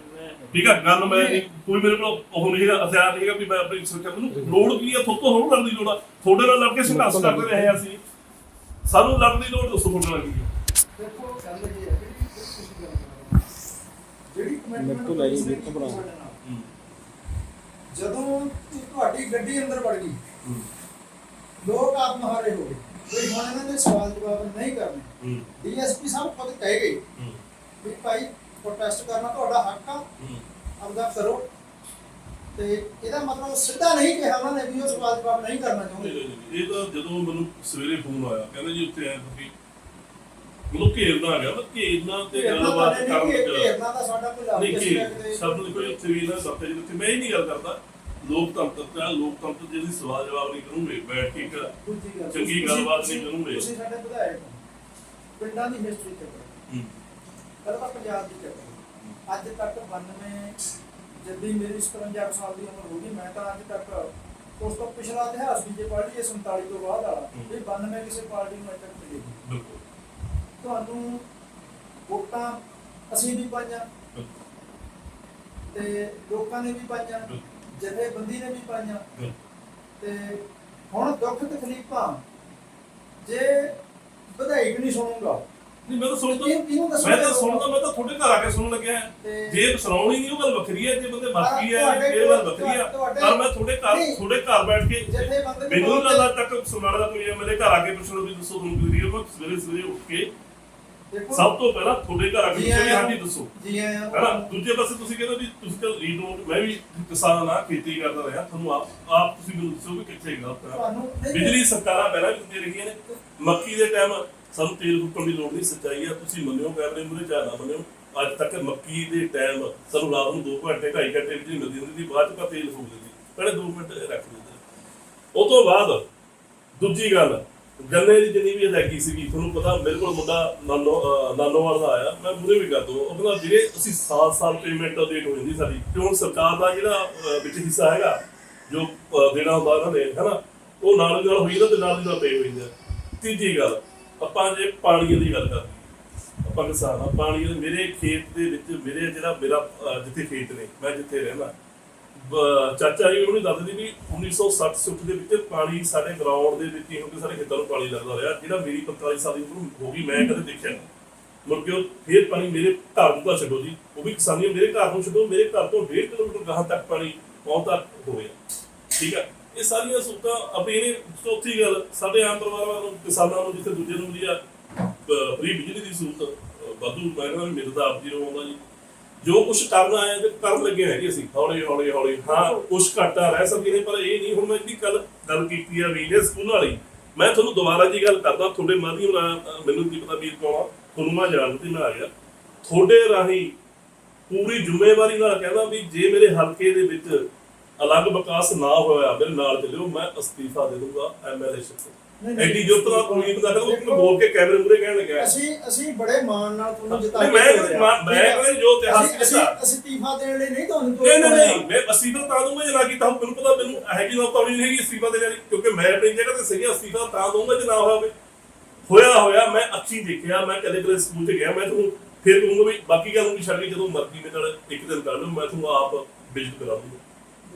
ਠੀਕ ਆ ਗੱਲ ਮੈਂ ਨਹੀਂ ਕੋਈ ਮੇਰੇ ਕੋਲ ਉਹ ਨਹੀਂ ਹੈਗਾ ਹਥਿਆਰ ਨਹੀਂ ਹੈਗਾ ਵੀ ਮੈਂ ਆਪਣੀ ਸੁਰੱਖਿਆ ਮੈਨੂੰ ਲੋੜ ਕੀ ਆ ਤੁਹਾਡੇ ਤੋਂ ਹੋਰ ਲੜਨ ਦੀ ਲੋੜ ਆ। ਤੁਹਾਡੇ ਨਾਲ ਲੜ ਕੇ ਸੰਘਰਸ਼ ਕਰਦੇ ਰਹੇ ਅਸੀਂ। ਸਾਨੂੰ ਲੜਨ ਦੀ ਲੋੜ ਤੁਹਾਡੇ ਨਾਲ ਕੀ ਹੈ ਦੇਖੋ ਗੱਲ ਇਹ ਹੈ ਜਿਹੜੀ ਕਮਿਟਮੈਂਟ ਤੋਂ ਲੈ ਜੀ, ਮੇਰੇ ਤੋਂ ਬਣਾ। ਜਦੋਂ ਤੁ- ਤੁਹਾਡੀ ਗੱਡੀ ਅੰਦਰ ਵੜ ਗਈ ਲੋਕ ਆਪ ਮਹਾਰੇ ਹੋ ਗਏ। ਕੋਈ ਹੁਣ ਇਹਨਾਂ ਦੇ ਸਵਾਲ ਜਵਾਬ ਨਹੀਂ ਕਰਨੇ। ਡੀਐਸਪੀ ਸਾਹਿਬ ਖੁਦ ਕਹਿ ਗਏ ਵੀ ਭਾਈ ਪ੍ਰੋਟੈਸਟ ਕਰਨਾ ਤੁਹਾਡਾ ਹੱਕ ਆ। ਆਪਦਾ ਕਰੋ। ਤੇ ਇਹਦਾ ਮਤਲਬ ਸਿੱਧਾ ਨਹੀਂ ਕਿਹਾ ਉਹਨਾਂ ਨੇ ਵੀ ਉਹ ਸਵਾਲ ਜਵਾਬ ਨਹੀਂ ਕਰਨਾ ਚਾਹੁੰਦੇ। ਇਹ ਤਾਂ ਜਦੋਂ ਮੈਨੂੰ ਸਵੇਰੇ ਫੋਨ ਆਇਆ ਕਹਿੰਦੇ ਜੀ ਉੱਥੇ ਆਏ ਤੁਸੀਂ। ਮੈਨੂੰ ਘੇਰਦਾ ਆ ਗਿਆ ਮੈਂ ਘੇਰਨਾ ਤੇ ਘੇਰਨਾ ਗੱਲਬਾਤ ਤਾਂ ਕਰਨ ਘੇਰਨਾ ਤਾਂ ਸਾਡਾ ਕੋਈ ਲਾਭ ਨਹੀਂ ਸ਼ਬਦ ਨਹੀਂ ਕੋਈ ਉੱਥੇ ਵੀ ਨਾ ਚ ਉੱਥੇ ਮੈਂ ਹੀ ਨਹੀਂ ਗੱਲ ਕਰਦਾ। ਲੋਕਤੰਤਰ ਤੇ ਲੋਕਤੰਤਰ ਜੇ ਅਸੀਂ ਸਵਾਲ ਜਵਾਬ ਨਹੀਂ ਕਰੂੰਗੇ। ਬੈਠ ਕੇ ਚੰਗੀ ਗੱਲਬਾਤ ਨਹੀਂ ਕਰੂੰਗੇ। ਤੁਸੀਂ ਸਾਡੇ ਵਿਧਾਇਕ। ਪਿੰਡਾਂ ਦੀ ਹਿਸਟਰੀ ਚੱਕਰ ਹੂੰ, ਪੰਜਾਬ ਦੀ ਚੱਕਰ ਅੱਜ ਤੱਕ 92 ਜੱਦੀ ਮੇਰੀ 57 ਸਾਲ ਦੀ ਉਮਰ ਹੋ ਗਈ ਮੈਂ ਤਾਂ ਅੱਜ ਤੱਕ ਉਸ ਤੋਂ ਪਿਛਲਾ ਇਤਿਹਾਸ ਵੀ ਜੇ ਪੜ੍ਹ ਲਈਏ 47 ਤੋਂ ਬਾਅਦ ਵਾਲਾ ਹੂੰ। ਇਹ 92 ਕਿਸੇ ਪਾਰਟੀ ਨੂੰ ਅਜੇ ਤੱਕ ਮਿਲੀ ਨਹੀਂ। ਬਿਲਕੁਲ। ਤੁਹਾਨੂੰ ਵੋਟਾਂ ਅਸੀਂ ਵੀ ਪਾਈਆਂ। ਬਿਲਕੁਲ, ਤੇ ਲੋਕਾਂ ਨੇ ਵੀ ਪਾਈਆਂ। ਜਥੇਬੰਦੀ ਨੇ ਵੀ ਪਾਈਆਂ। ਤੇ ਹੁਣ ਦੁੱਖ ਤਕਲੀਫਾਂ ਜੇ ਵਿਧਾਇਕ ਨਹੀਂ ਸੁਣੂਗਾ ਨਹੀਂ ਮੈਂ ਤਾਂ ਸੁਣਦਾ ਕਿਹਨੂੰ ਦੱਸਣਾ ਮੈਂ ਤਾਂ? ਸੁਣਦਾ ਮੈਂ ਤਾਂ ਤੁਹਾਡੇ ਘਰ ਆ ਕੇ ਸੁਣਨ ਲੱਗਿਆ ਜੇ ਸੁਣਾਉਣੀ ਨਹੀਂ ਉਹ ਗੱਲ ਵੱਖਰੀ ਹੈ ਜੇ ਬੰਦੇ ਬਾਕੀ ਹੈ ਇਹ ਗੱਲ ਵੱਖਰੀ ਆ ਤੁਹਾਡੇ- ਪਰ ਮੈਂ ਤੁਹਾਡੇ ਘਰ। ਤੁਹਾਡੇ ਘਰ ਬੈਠ ਕੇ ਮੈਨੂੰ ਲੱਗਦਾ ਤੱਕ ਸੁਣਾਉਣ ਦਾ ਕੋਈ ਮੇਰੇ ਘਰ ਆ ਕੇ ਪੁੱਛਣਾ ਵੀ ਦੱਸੋ ਤੁਹਾਨੂੰ ਕੀ ਕਰੀਏ ਮੈਂ ਸਵੇਰੇ ਸਵੇਰੇ ਉੱਠ ਕੇ ਸਭ ਤੋਂ ਪਹਿਲਾਂ ਤੁਹਾਡੇ ਘਰ ਆ ਕੇ ਵੀ ਆਇਆਂ। ਹਾਂਜੀ ਦੱਸੋ ਜੀ ਆਇਆਂ। ਦੂਜੇ ਪਾਸੇ ਤੁਸੀਂ ਕਹਿੰਦੇ ਵੀ ਤੁਸੀਂ ਤਾਂ ਰੀਡ ਮੈਂ ਵੀ ਕਿਸਾਨ ਆ ਖੇਤੀ ਕਰਦਾ ਰਿਹਾ ਤੁਹਾਨੂੰ ਆਪ ਆਪ ਤੁਸੀਂ ਮੈਨੂੰ ਦੱਸੋ ਕਿ ਕਿੱਥੇ ਗਲਤ ਹੈ ਬਿਜਲੀ ਸਰਕਾਰਾਂ ਪਹਿਲਾਂ ਵੀ ਦਿੰਦੀਆਂ ਰਹੀਆਂ ਨੇ ਮੱਕੀ ਦੇ ਟਾਈਮ ਸਾਨੂੰ ਤੇਲ ਫੁੱਕਣ ਦੀ ਲੋੜ ਨਹੀਂ, ਸੱਚਾਈ ਆ ਤੁਸੀਂ ਮੰਨਿਓ ਕੈਮਰੇ ਮੂਰੇ ਜਾ ਨਾ ਮੰਨਿਓ। ਅੱਜ ਤੱਕ ਮੱਕੀ ਦੇ ਟਾਈਮ ਸਾਨੂੰ ਰਾਤ ਨੂੰ 2 ਘੰਟੇ 2.5 ਘੰਟੇ ਬਿਜਲੀ ਮਿਲਦੀ ਹੁੰਦੀ ਸੀ, ਬਾਅਦ ਚ ਆਪਾਂ ਤੇਲ ਫੂਕ ਦਿੰਦੇ ਪਹਿਲੇ 2 ਮਿੰਟ ਰੱਖ ਦਿੰਦੇ ਉਹ ਤੋਂ ਬਾਅਦ ਦੂਜੀ ਗੱਲ, ਗੰਨੇ ਦੀ ਜਿੰਨੀ ਵੀ ਅਦਾਇਗੀ ਸੀਗੀ, ਤੁਹਾਨੂੰ ਪਤਾ ਮੇਰੇ ਕੋਲ ਮੁੰਡਾ ਨਾਨੋ ਨਾਨੋਵਾਲ ਦਾ ਆਇਆ, ਮੈਂ ਮੂਰੇ ਵੀ ਕਰ ਦੋ ਉਹ ਕਹਿੰਦਾ, ਵੀਰੇ, ਅਸੀਂ ਸਾਲ ਸਾਲ ਪੇਮੈਂਟ ਡੇਟ ਹੋ ਜਾਂਦੀ ਸਾਡੀ। ਤੇ ਹੁਣ ਸਰਕਾਰ ਦਾ ਜਿਹੜਾ ਵਿੱਚ ਹਿੱਸਾ ਹੈਗਾ, ਜੋ ਦੇਣਾ ਹੁੰਦਾ ਉਹਨਾਂ ਨੇ, ਹੈਨਾ? ਉਹ ਨਾਲ ਦੀ ਨਾਲ ਹੋਈ ਨਾ ਤੇ ਨਾਲ ਦੀ ਨਾਲ ਪੇ ਹੋਈ ਜਾਂਦਾ ਤੀਜੀ ਗੱਲ ਆਪਾਂ ਜੇ ਪਾਣੀ ਦੀ ਗੱਲ ਕਰਦੇ ਆਪਾਂ ਕਿਸਾਨ ਆ ਪਾਣੀ ਮੇਰੇ ਖੇਤ ਦੇ ਵਿੱਚ ਮੇਰੇ ਜਿਹੜਾ ਮੇਰਾ ਜਿੱਥੇ ਖੇਤ ਨੇ, ਮੈਂ ਜਿੱਥੇ ਰਹਿੰਦਾ। ਚਾਚਾ ਜੀ ਉਹਨੂੰ ਦੱਸਦੇ ਵੀ 1960 ਸੁੱਖ ਦੇ ਵਿੱਚ ਪਾਣੀ ਸਾਡੇ ਗਰਾਊਂਡ ਦੇ ਵਿੱਚ ਹੀ ਹੋ ਸਾਡੇ ਖੇਤਾਂ ਨੂੰ ਪਾਣੀ ਲੱਗਦਾ ਰਿਹਾ। ਜਿਹੜਾ ਮੇਰੀ 45 ਸਾਲ ਦੀ ਉਮਰ ਹੋ ਗਈ, ਮੈਂ ਕਦੇ ਦੇਖਿਆ ਨਹੀਂ। ਮੁੜ ਕੇ ਉਹ ਫੇਰ ਪਾਣੀ ਮੇਰੇ ਘਰ ਨੂੰ ਤਾਂ ਛੱਡੋ ਜੀ। ਉਹ ਵੀ ਕਿਸਾਨੀ ਮੇਰੇ ਘਰ ਨੂੰ ਛੱਡੋ, ਮੇਰੇ ਘਰ ਤੋਂ 1.5 ਕਿਲੋਮੀਟਰ ਗਾਹਾਂ ਤੱਕ ਪਾਣੀ ਪਹੁੰਚਦਾ ਹੋਇਆ ਠੀਕ ਹੈ ਇਹ ਸਾਰੀਆਂ ਸਹੂਲਤਾਂ ਆਪਣੀ ਚੌਥੀ ਗੱਲ, ਸਾਡੇ ਆਮ ਪਰਿਵਾਰਾਂ ਨੂੰ, ਕਿਸਾਨਾਂ ਨੂੰ, ਜਿੱਥੇ ਦੂਜੇ ਨੂੰ ਮਿਲਿਆ ਫ੍ਰੀ ਬਿਜਲੀ ਦੀ ਸਹੂਲਤ ਵਾਧੂ ਮੈਂ ਵੀ ਮਿਲਦਾ, ਆਪ ਜੀ ਨੂੰ ਆਉਂਦਾ ਜੀ। ਜੋ ਕੁਝ ਕਰਨਾ ਹੈ ਤੇ ਕਰਨ ਲੱਗੇ ਹੈਗੇ ਅਸੀਂ। ਹੌਲੀ ਹੌਲੀ ਹੌਲੀ। ਹਾਂ ਕੁਝ ਘਾਟਾ ਰਹਿ ਸਕਦੀ ਨੇ, ਪਰ ਇਹ ਨਹੀਂ, ਹੁਣ ਮੈਂ ਜਿਹੜੀ ਗੱਲ ਗੱਲ ਕੀਤੀ ਆ ਵੀ ਇਹ ਸਕੂਲ ਵਾਲੀ, ਮੈਂ ਤੁਹਾਨੂੰ ਦੁਬਾਰਾ ਜੀ ਗੱਲ ਕਰਦਾ, ਤੁਹਾਡੇ ਮਾਧਿਅਮ ਨਾਲ ਮੈਨੂੰ ਕੀ ਪਤਾ ਵੀਰ ਕੌਣ ਤੁਹਾਨੂੰ ਮੈਂ ਜਾਣਦੀ ਮੈਂ ਆ ਗਿਆ ਤੁਹਾਡੇ ਰਾਹੀਂ ਪੂਰੀ ਜ਼ਿੰਮੇਵਾਰੀ ਨਾਲ ਕਹਿੰਦਾ ਵੀ ਜੇ ਮੇਰੇ ਹਲਕੇ ਦੇ ਵਿੱਚ ਅਲੱਗ ਵਿਕਾਸ ਨਾ ਹੋਇਆ ਮੇਰੇ ਨਾਲ ਚੱਲਿਓ ਮੈਂ ਅਸਤੀਫਾ ਦੇ ਦੂੰਗਾ ਐਮਐਲਏ ਸ਼ਿਪ। ਐਡੀ ਨਾਲ ਕੋਈ ਨਹੀਂ ਕਰਦਾ ਉਹ ਬੋਲ ਕੇ ਕੈਮਰੇ ਮੂਰੇ ਕਹਿਣ ਲੱਗਿਆ। ਅਸੀਂ ਅਸੀਂ ਬੜੇ ਮਾਣ ਨਾਲ ਤੁਹਾਨੂੰ ਜਿਤਾ ਮੈਂ ਮੈਂ- ਕਹਿੰਦਾ ਜੋ ਇਤਿਹਾਸ ਅਸੀਂ- ਅਸੀਂ ਕੀਤਾ। ਅਸੀਂ ਤੀਫਾ ਦੇਣ ਲਈ ਨਹੀਂ ਤੁਹਾਨੂੰ ਨਹੀਂ ਨਹੀਂ ਨਹੀਂ ਮੈਂ ਅਸਤੀਫਾ ਤਾਂ ਦੂੰਗਾ ਜੇ ਨਾ ਕੀਤਾ ਮੈਨੂੰ ਪਤਾ ਮੈਨੂੰ ਇਹੋ ਜਿਹੀ ਨੌਕਰੀ ਨਹੀਂ ਹੈਗੀ ਅਸਤੀਫਾ ਦੇਣ ਵਾਲੀ ਕਿਉਂਕਿ ਮੈਂ ਆਪਣੀ ਜਗ੍ਹਾ ਤੇ ਸਹੀ ਅਸਤੀਫਾ ਤਾਂ ਦੂੰਗਾ ਜੇ ਨਾ ਹੋਵੇ। ਹੋਇਆ ਹੋਇਆ ਮੈਂ ਅੱਖੀ ਦੇਖਿਆ ਮੈਂ ਕਦੇ ਕਦੇ ਸਕੂਲ 'ਚ ਗਿਆ ਮੈਂ ਤੁਹਾਨੂੰ ਫਿਰ ਕਹੂੰਗਾ ਵੀ ਬਾਕੀ ਗੱਲ ਨੂੰ ਛੱਡ ਕੇ ਜਦੋਂ ਮਰਜ਼ੀ ਮੇਰੇ ਨਾਲ ਇੱਕ ਦਿਨ ਕਰ ਲਓ ਮੈਂ ਤੁਹਾਨੂੰ ਆਪ ਵਿਜ਼ਿਟ ਕਰਾ ਦੂੰਗਾ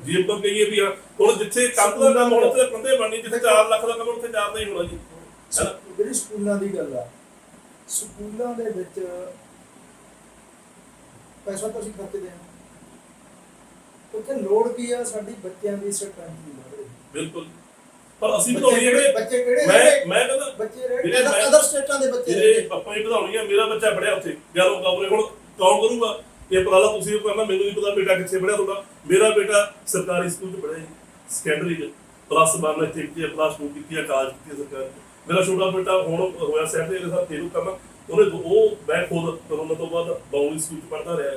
ਜੇ ਆਪਾਂ ਕਹੀਏ ਵੀ ਹਾਂ, ਹੁਣ ਜਿੱਥੇ ਕੰਮ ਦਾ ਕੰਮ ਹੁਣ ਉੱਥੇ ਬੰਦੇ ਬਣਨੀ ਜਿੱਥੇ 4 ਲੱਖ ਦਾ ਕੰਮ ਉੱਥੇ 4 ਨਹੀਂ ਹੋਣਾ ਜੀ। ਹੈਨਾ ਜਿਹੜੀ ਸਕੂਲਾਂ ਦੀ ਗੱਲ ਆ ਸਕੂਲਾਂ ਦੇ ਵਿੱਚ ਪੈਸਾ ਤਾਂ ਅਸੀਂ ਖਰਚਦੇ ਉੱਥੇ ਲੋੜ ਕੀ ਆ? ਸਾਡੀ ਬੱਚਿਆਂ ਦੀ ਸਟਰੈਂਥ ਦੀ ਲੋੜ ਹੈ। ਬਿਲਕੁਲ। ਪਰ ਅਸੀਂ ਬੱਚੇ ਵਧਾਉਣੀ ਹੈ ਕਿਹੜੇ ਕਿ ਬੱਚੇ ਕਿਹੜੇ ਮੈਂ ਮੈਂ ਕਹਿੰਦਾ ਬੱਚੇ ਜਿਹੜੇ ਮੈਂ- ਅਦਰ ਸਟੇਟਾਂ ਦੇ ਬੱਚੇ ਜਿਹੜੇ ਰਹੇ ਪਾਪਾ ਹੀ ਵਧਾਉਣੀ ਆ ਮੇਰਾ ਬੱਚਾ ਪੜਿਆ ਉੱਥੇ ਜਦੋਂ ਕਹੋਗੇ ਹੁਣ ਕੌਣ ਕਰੂਗਾ? ਇਹ ਪਰਾਲਾ ਤੁਸੀਂ ਕਰਨਾ ਮੈਨੂੰ ਨਹੀਂ ਪਤਾ ਬੇਟਾ ਕਿੱਥੇ ਪੜਿਆ ਤੁਹਾਡਾ। ਮੇਰਾ ਬੇਟਾ ਸਰਕਾਰੀ ਸਕੂਲ 'ਚ ਪੜਿਆ ਜੀ ਸੈਕੰਡਰੀ 'ਚ। ਪਲੱਸ 1 ਇੱਥੇ ਕੀਤੀ ਪਲੱਸ 2 ਕੀਤੀ ਹੈ ਕਾਲਜ ਕੀਤੀ ਹੈ ਮੇਰਾ ਛੋਟਾ ਬੇਟਾ ਹੁਣ ਹੋਇਆ ਸੈਟ ਦੇ ਸਾਥ ਤੇਰੂ ਕਰਨਾ ਉਹਨੇ ਉਹ ਮੈਂ ਖੁਦ ਕਰੋਨਾ ਤੋਂ ਬਾਅਦ ਬਾਉਲੀ ਸਕੂਲ 'ਚ ਪੜਦਾ ਰਿਹਾ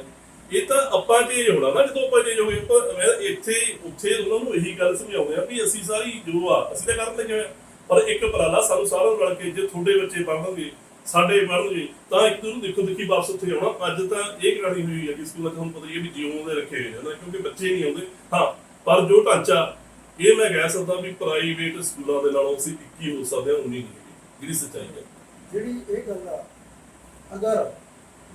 ਇਹ ਤਾਂ ਆਪਾਂ ਚੇਂਜ ਹੋਣਾ ਨਾ, ਜਦੋਂ ਆਪਾਂ ਚੇਂਜ ਹੋ ਗਏ ਮੈਂ ਇੱਥੇ ਉੱਥੇ ਉਹਨਾਂ ਨੂੰ ਇਹੀ ਗੱਲ ਸਮਝਾਉਂਦੇ ਆ ਵੀ ਅਸੀਂ ਸਾਰੀ ਜੋ ਆ, ਅਸੀਂ ਤਾਂ ਕਰਨ ਲੱਗੇ ਹੋਏ ਪਰ ਇੱਕ ਪਰਾਲਾ ਸਾਨੂੰ ਸਾਰਿਆਂ ਨੂੰ ਰਲ ਕੇ, ਜੇ ਤੁਹਾਡੇ ਬੱਚੇ ਪੜ੍ਹਨਗੇ ਸਾਡੇ ਪੜ੍ਹਨਗੇ ਤਾਂ ਇੱਕ ਨੂੰ ਦੇਖੋ ਦੇਖੀ ਵਾਪਸ ਉੱਥੇ ਆਉਣਾ। ਅੱਜ ਤਾਂ ਇਹ ਕਹਾਣੀ ਹੋਈ ਹੈ ਕਿ ਸਕੂਲਾਂ 'ਚ ਤੁਹਾਨੂੰ ਪਤਾ ਹੀ ਹੈ ਵੀ ਜਿਉਂ ਦੇ ਰੱਖੇ ਹੋਏ ਨੇ, ਕਿਉਂਕਿ ਬੱਚੇ ਨਹੀਂ ਆਉਂਦੇ। ਹਾਂ, ਪਰ ਜੋ ਢਾਂਚਾ, ਇਹ ਮੈਂ ਕਹਿ ਸਕਦਾ ਵੀ ਪ੍ਰਾਈਵੇਟ ਸਕੂਲਾਂ ਦੇ ਨਾਲੋਂ ਅਸੀਂ 21 ਹੋ ਸਕਦੇ ਹਾਂ 19 ਨਹੀਂ ਜਿਹੜੀ ਸੱਚਾਈ ਹੈ। ਜਿਹੜੀ ਇਹ ਗੱਲ ਆ, ਅਗਰ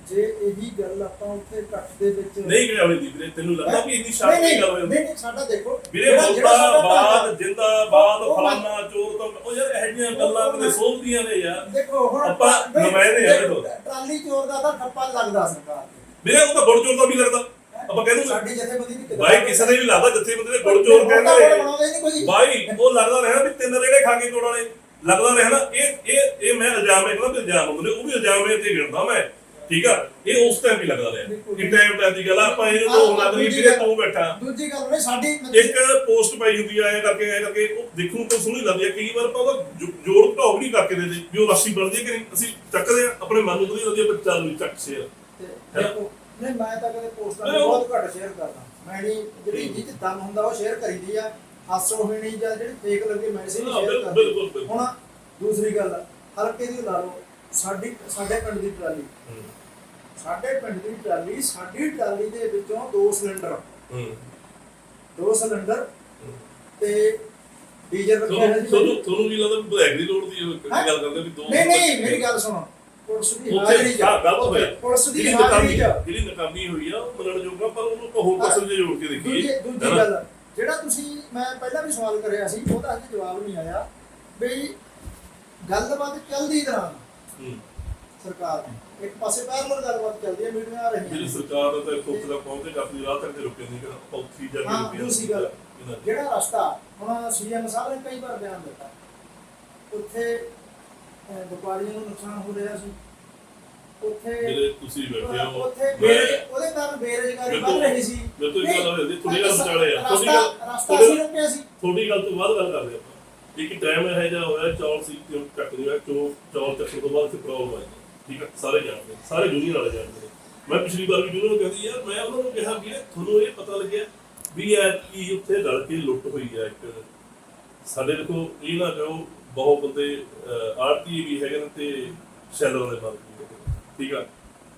ਜੇ ਇਹੀ ਗੱਲ ਆਪਾਂ ਉੱਥੇ ਇਕੱਠ ਦੇ ਵਿੱਚ ਨਹੀਂ ਆਵੇ ਦੀ ਵੀਰੇ ਤੈਨੂੰ ਲੱਗਦਾ ਵੀ ਇੰਨੀ ਨਹੀਂ, ਸ਼ਾਰਟ ਨਹੀਂ, ਗੱਲ ਹੋ ਜਾਂਦੀ ਨਹੀਂ ਨਹੀਂ ਸਾਡਾ ਦੇਖੋ। ਵੀਰੇ ਜਿਹੜਾ- ਜਿਹੜਾ ਸਾਡਾ ਮੁਰਦਾਬਾਦ ਢਾਂਚਾ- ਜਿੰਦਾਬਾਦ ਉਹ- ਉਹ ਮੈਂ- ਫਲਾਨਾ ਚੋਰ ਤਾਂ ਉਹ ਯਾਰ ਇਹੋ ਜਿਹੀਆਂ ਗੱਲਾਂ ਕਿਤੇ ਸੋਭਦੀਆਂ ਨੇ ਯਾਰ। ਦੇਖੋ ਹੁਣ ਆਪਾਂ ਨਹੀਂ, ਨੁਮਾਇੰਦੇ ਆ ਦੇਖੋ। ਟਰਾਲੀ ਚੋਰ ਦਾ ਤਾਂ ਠੱਪਾ ਲੱਗਦਾ ਸਰਕਾਰ ਤੇ। ਵੀਰੇ ਉਹ ਤਾਂ ਗੁੜ ਚੋਰ ਦਾ ਵੀ ਲੱਗਦਾ। ਆਪਾਂ ਕਹਿੰਦੇ ਸਾਡੀ ਜਥੇਬੰਦੀ ਦੀ ਕਿਤਾਬ ਬਾਈ ਕਿਸੇ ਨੇ ਵੀ ਲੱਗਦਾ ਜਿੱਥੇ ਬੰਦੇ ਨੇ ਗੁੜ ਚੋਰ ਵੋਟਾਂ ਕਹਿੰਦੇ ਨੇ। ਬਣਾਉਂਦੇ ਨਹੀਂ ਕੋਈ। ਬਾਈ ਉਹ ਲੱਗਦਾ ਰਿਹਾ ਵੀ ਤਿੰਨ ਰੇੜੇ ਖਾ ਕੇ ਤੋੜ ਵਾਲੇ। ਲੱਗਦਾ ਰਿਹਾ ਨਾ ਇਹ ਇਹ ਇਹ ਮੈਂ ਇਲਜ਼ਾਮ ਹੈ ਕਹਿੰਦਾ ਵੀ ਇਲਜ਼ਾਮ ਹੁੰਦੇ ਨੇ ਉਹ ਵੀ ਇਲਜ਼ਾਮ ਇਹ ਤੇ ਗਿਣਦਾ ਮੈਂ। ਠੀਕ ਆ? ਇਹ ਉਸ ਟਾਈਮ ਵੀ ਲੱਗਦਾ ਰਿਹਾ। ਕਿ ਟਾਈਮ ਟਾਈਮ ਦੀ ਗੱਲ ਆ, ਆਪਾਂ ਇਹਨੂੰ ਤੋਂ ਲੱਗ ਰਹੀ ਵੀਰੇ ਤੂੰ ਬੈਠਾ। ਦੂਜੀ ਗੱਲ ਨੇ ਸਾਡੀ ਇੱਕ ਪੋਸਟ ਪਾਈ ਹੁੰਦੀ ਆ ਐ ਕਰਕੇ ਐ ਕਰਕੇ ਉਹ ਦੇਖਣ ਨੂੰ ਤਾਂ ਸੋਹਣੀ ਲੱਗਦੀ ਆ। ਕਈ ਵਾਰ ਆਪਾਂ ਉਹਦਾ ਜੋ- ਘਟਾਓ ਵੀ ਨਹੀਂ ਕਰਕੇ ਦੇ ਦੇ ਵੀ ਉਹ ਰਾਸ਼ੀ ਬਣ ਜੇ ਕਿ ਨਹੀਂ। ਅਸੀਂ ਚੱਕਦੇ ਆ ਆਪਣੇ ਮਨ ਨੂੰ ਵਧੀਆ ਲੱਗਦੀ ਆ ਪਰ ਚੱਲ ਵੀ ਚੱਕ ਸ਼ੇਰ ਦੇਖੋ ਨਹੀਂ ਮੈਂ ਤਾਂ ਕਦੇ ਪੋਸਟਾਂ ਉਹ- ਬਹੁਤ ਘੱਟ ਸ਼ੇਅਰ ਕਰਦਾ। ਮੈਂ ਜਿਹੜੀ ਜਿਹ ਚ ਦਮ ਹੁੰਦਾ ਉਹ ਸ਼ੇਅਰ ਕਰੀਦੀ ਆ। ਹਾਸੋ ਹੋਣੀ ਜਾਂ ਜਿਹੜੀ ਫੇਕ ਲੱਗੇ ਮੈਸੇਜ ਹਾਂ, ਸ਼ੇਅਰ ਬਿਲਕੁਲ, ਕਰਦੇ। ਬਿਲਕੁਲ, ਬਿਲਕੁਲ। ਹੁਣ ਦੂਸਰੀ ਗੱਲ ਹਲਕੇ ਦੀ ਲਾ ਲਓ ਸਾਡੀ ਸਾਡੇ ਪਿੰਡ ਦੀ ਟਰਾਲੀ। ਸਾਡੇ ਪਿੰਡ ਦੀ ਟਰਾਲੀ ਸਾਡੀ ਟਰਾਲੀ ਦੇ ਵਿੱਚੋਂ ਦੋ ਸਿਲੰਡਰ। ਹੂੰ। ਦੋ ਸਿਲੰਡਰ ਤੇ ਡੀਜ਼ਲ ਰੱਖਿਆ ਹੋਇਆ ਤੁਹਾਨੂੰ ਜੀ ਤੁਹਾਨੂੰ ਤੁਹਾਨੂੰ ਵੀ ਲੱਗਦਾ ਰੋਡ ਦੀ ਉਹ ਹੈਂ? ਗੱਲ ਕਰਦੇ ਵੀ ਦੋ ਨਹੀਂ ਨਹੀਂ ਮੇਰੀ ਗੱਲ ਸੁਣੋ। ਪੁਲਿਸ ਦੀ ਹਾਜ਼ਰੀ ਚ। ਹਾਂ ਗੱਲ ਹੋਇਆ ਪੁਲਿਸ ਦੀ ਹਾਜ਼ਰੀ ਚ। ਜਿਹੜੀ ਨਕਾਮੀ ਹੋਈ ਆ ਉਹ ਮੰਨਣ ਜੋਗਾ ਪਰ ਉਹਨੂੰ ਆਪਾਂ ਹੋਰ ਪਾਸੇ ਜੇ ਜੋੜ ਕੇ ਦੇਖੀਏ। ਦੂਜੀ? ਗੱਲ ਜਿਹੜਾ ਤੁਸੀਂ ਮੈਂ ਪਹਿਲਾਂ ਵੀ ਸਵਾਲ ਕਰਿਆ ਸੀ ਉਹਦਾ ਅਜੇ ਜਵਾਬ ਨਹੀਂ ਆਇਆ। ਵੀ ਗੱਲਬਾਤ ਚੱਲਦੀ ਦੌਰਾਨ ਹੂੰ ਸਰਕਾਰ ਨੇ ਇੱਕ ਪਾਸੇ ਪੈਰਲਲ ਗੱਲਬਾਤ ਚੱਲਦੀ ਹੈ ਮੀਟਿੰਗਾਂ ਆ ਜਿਹੜੀ ਰਹੀਆਂ ਸਰਕਾਰ ਦਾ ਤਾਂ ਇੱਥੋਂ ਉੱਥੇ ਤੱਕ ਪਹੁੰਚੇ ਕਾਫੀ ਰਾਹ ਤੱਕ ਤੇ ਰੁਕੇ ਨਹੀਂ ਕਿ ਉੱਥੇ ਜਾ ਕੇ ਹਾਂ। ਰੁਕੇ ਦੂਸਰੀ ਗੱਲ ਦੀ। ਜਿਹੜਾ ਰਸਤਾ ਹੁਣ ਸੀਐਮ ਸਾਹਿਬ ਨੇ ਕਈ ਵਾਰ ਬਿਆਨ ਦਿੱਤਾ। ਉੱਥੇ ਅਹ, ਵਪਾਰੀਆਂ ਨੂੰ ਨੁਕਸਾਨ ਹੋ ਰਿਹਾ ਸੀ। ਉੱਥੇ ਜਿਹੜੇ ਤੁਸੀਂ ਬੈਠੇ ਹੋ ਉੱਥੇ ਬੇਰੁਜ਼- ਉਹਦੇ ਕਾਰਨ ਬੇਰੁਜ਼ਗਾਰੀ ਵੱਧ ਬਿਲਕੁਲ। ਰਹੀ ਸੀ। ਬਿਲਕੁਲ ਇਹ ਗੱਲ ਹੋ ਜਾਂਦੀ, ਤੁਹਾਡੀ ਗੱਲ ਵਿਚਾਲੇ ਆ। ਤੁਹਾਡੀ ਗੱਲ- ਰਸਤਾ ਰਸਤਾ ਤੁਹਾਡੀ- ਅਸੀਂ ਰੁਕਿਆ ਸੀ। ਥੋੜੀ ਗੱਲ ਤੋਂ ਬਾਅਦ ਗੱਲ ਕਰਦੇ ਆਪਾਂ ਇੱਕ ਟਾਈਮ ਇਹ ਜਿਹਾ ਹੋਇਆ, ਚੌਲ ਸੀ ਕਿਉਂ ਕੱਟ ਨਹੀਂ ਹੋਇਆ ਚੌਲ ਚੱਕਣ ਤੋਂ ਬਾਅਦ ਤੇ ਪ੍ਰੋਬਲਮ ਆਈ। ਠੀਕ ਹੈ ਸਾਰੇ ਜਾਣਦੇ ਸਾਰੇ ਜੂਨੀਅਰ ਵਾਲੇ ਜਾਣਦੇ ਮੈਂ ਪਿਛਲੀ ਵਾਰ ਵੀ ਜੂਨੀਅਰ ਨੂੰ ਕਹਿੰਦੀ ਯਾਰ ਮੈਂ ਉਹਨਾਂ ਨੂੰ ਕਿਹਾ ਵੀ ਤੁਹਾਨੂੰ ਇਹ ਪਤਾ ਲੱਗਿਆ ਵੀ ਇਹ ਕੀ ਉੱਥੇ ਰਲ ਕੇ ਲੁੱਟ ਹੋਈ ਆ ਇੱਕ। ਸਾਡੇ ਦੇਖੋ, ਇਹ ਨਾ ਕਹੋ, ਬਹੁਤ ਬੰਦੇ ਆਰਤੀ ਵੀ ਹੈਗੇ ਨੇ ਤੇ ਸ਼ੈਲਰ ਦੇ ਮਾਲਕ ਠੀਕ ਆ?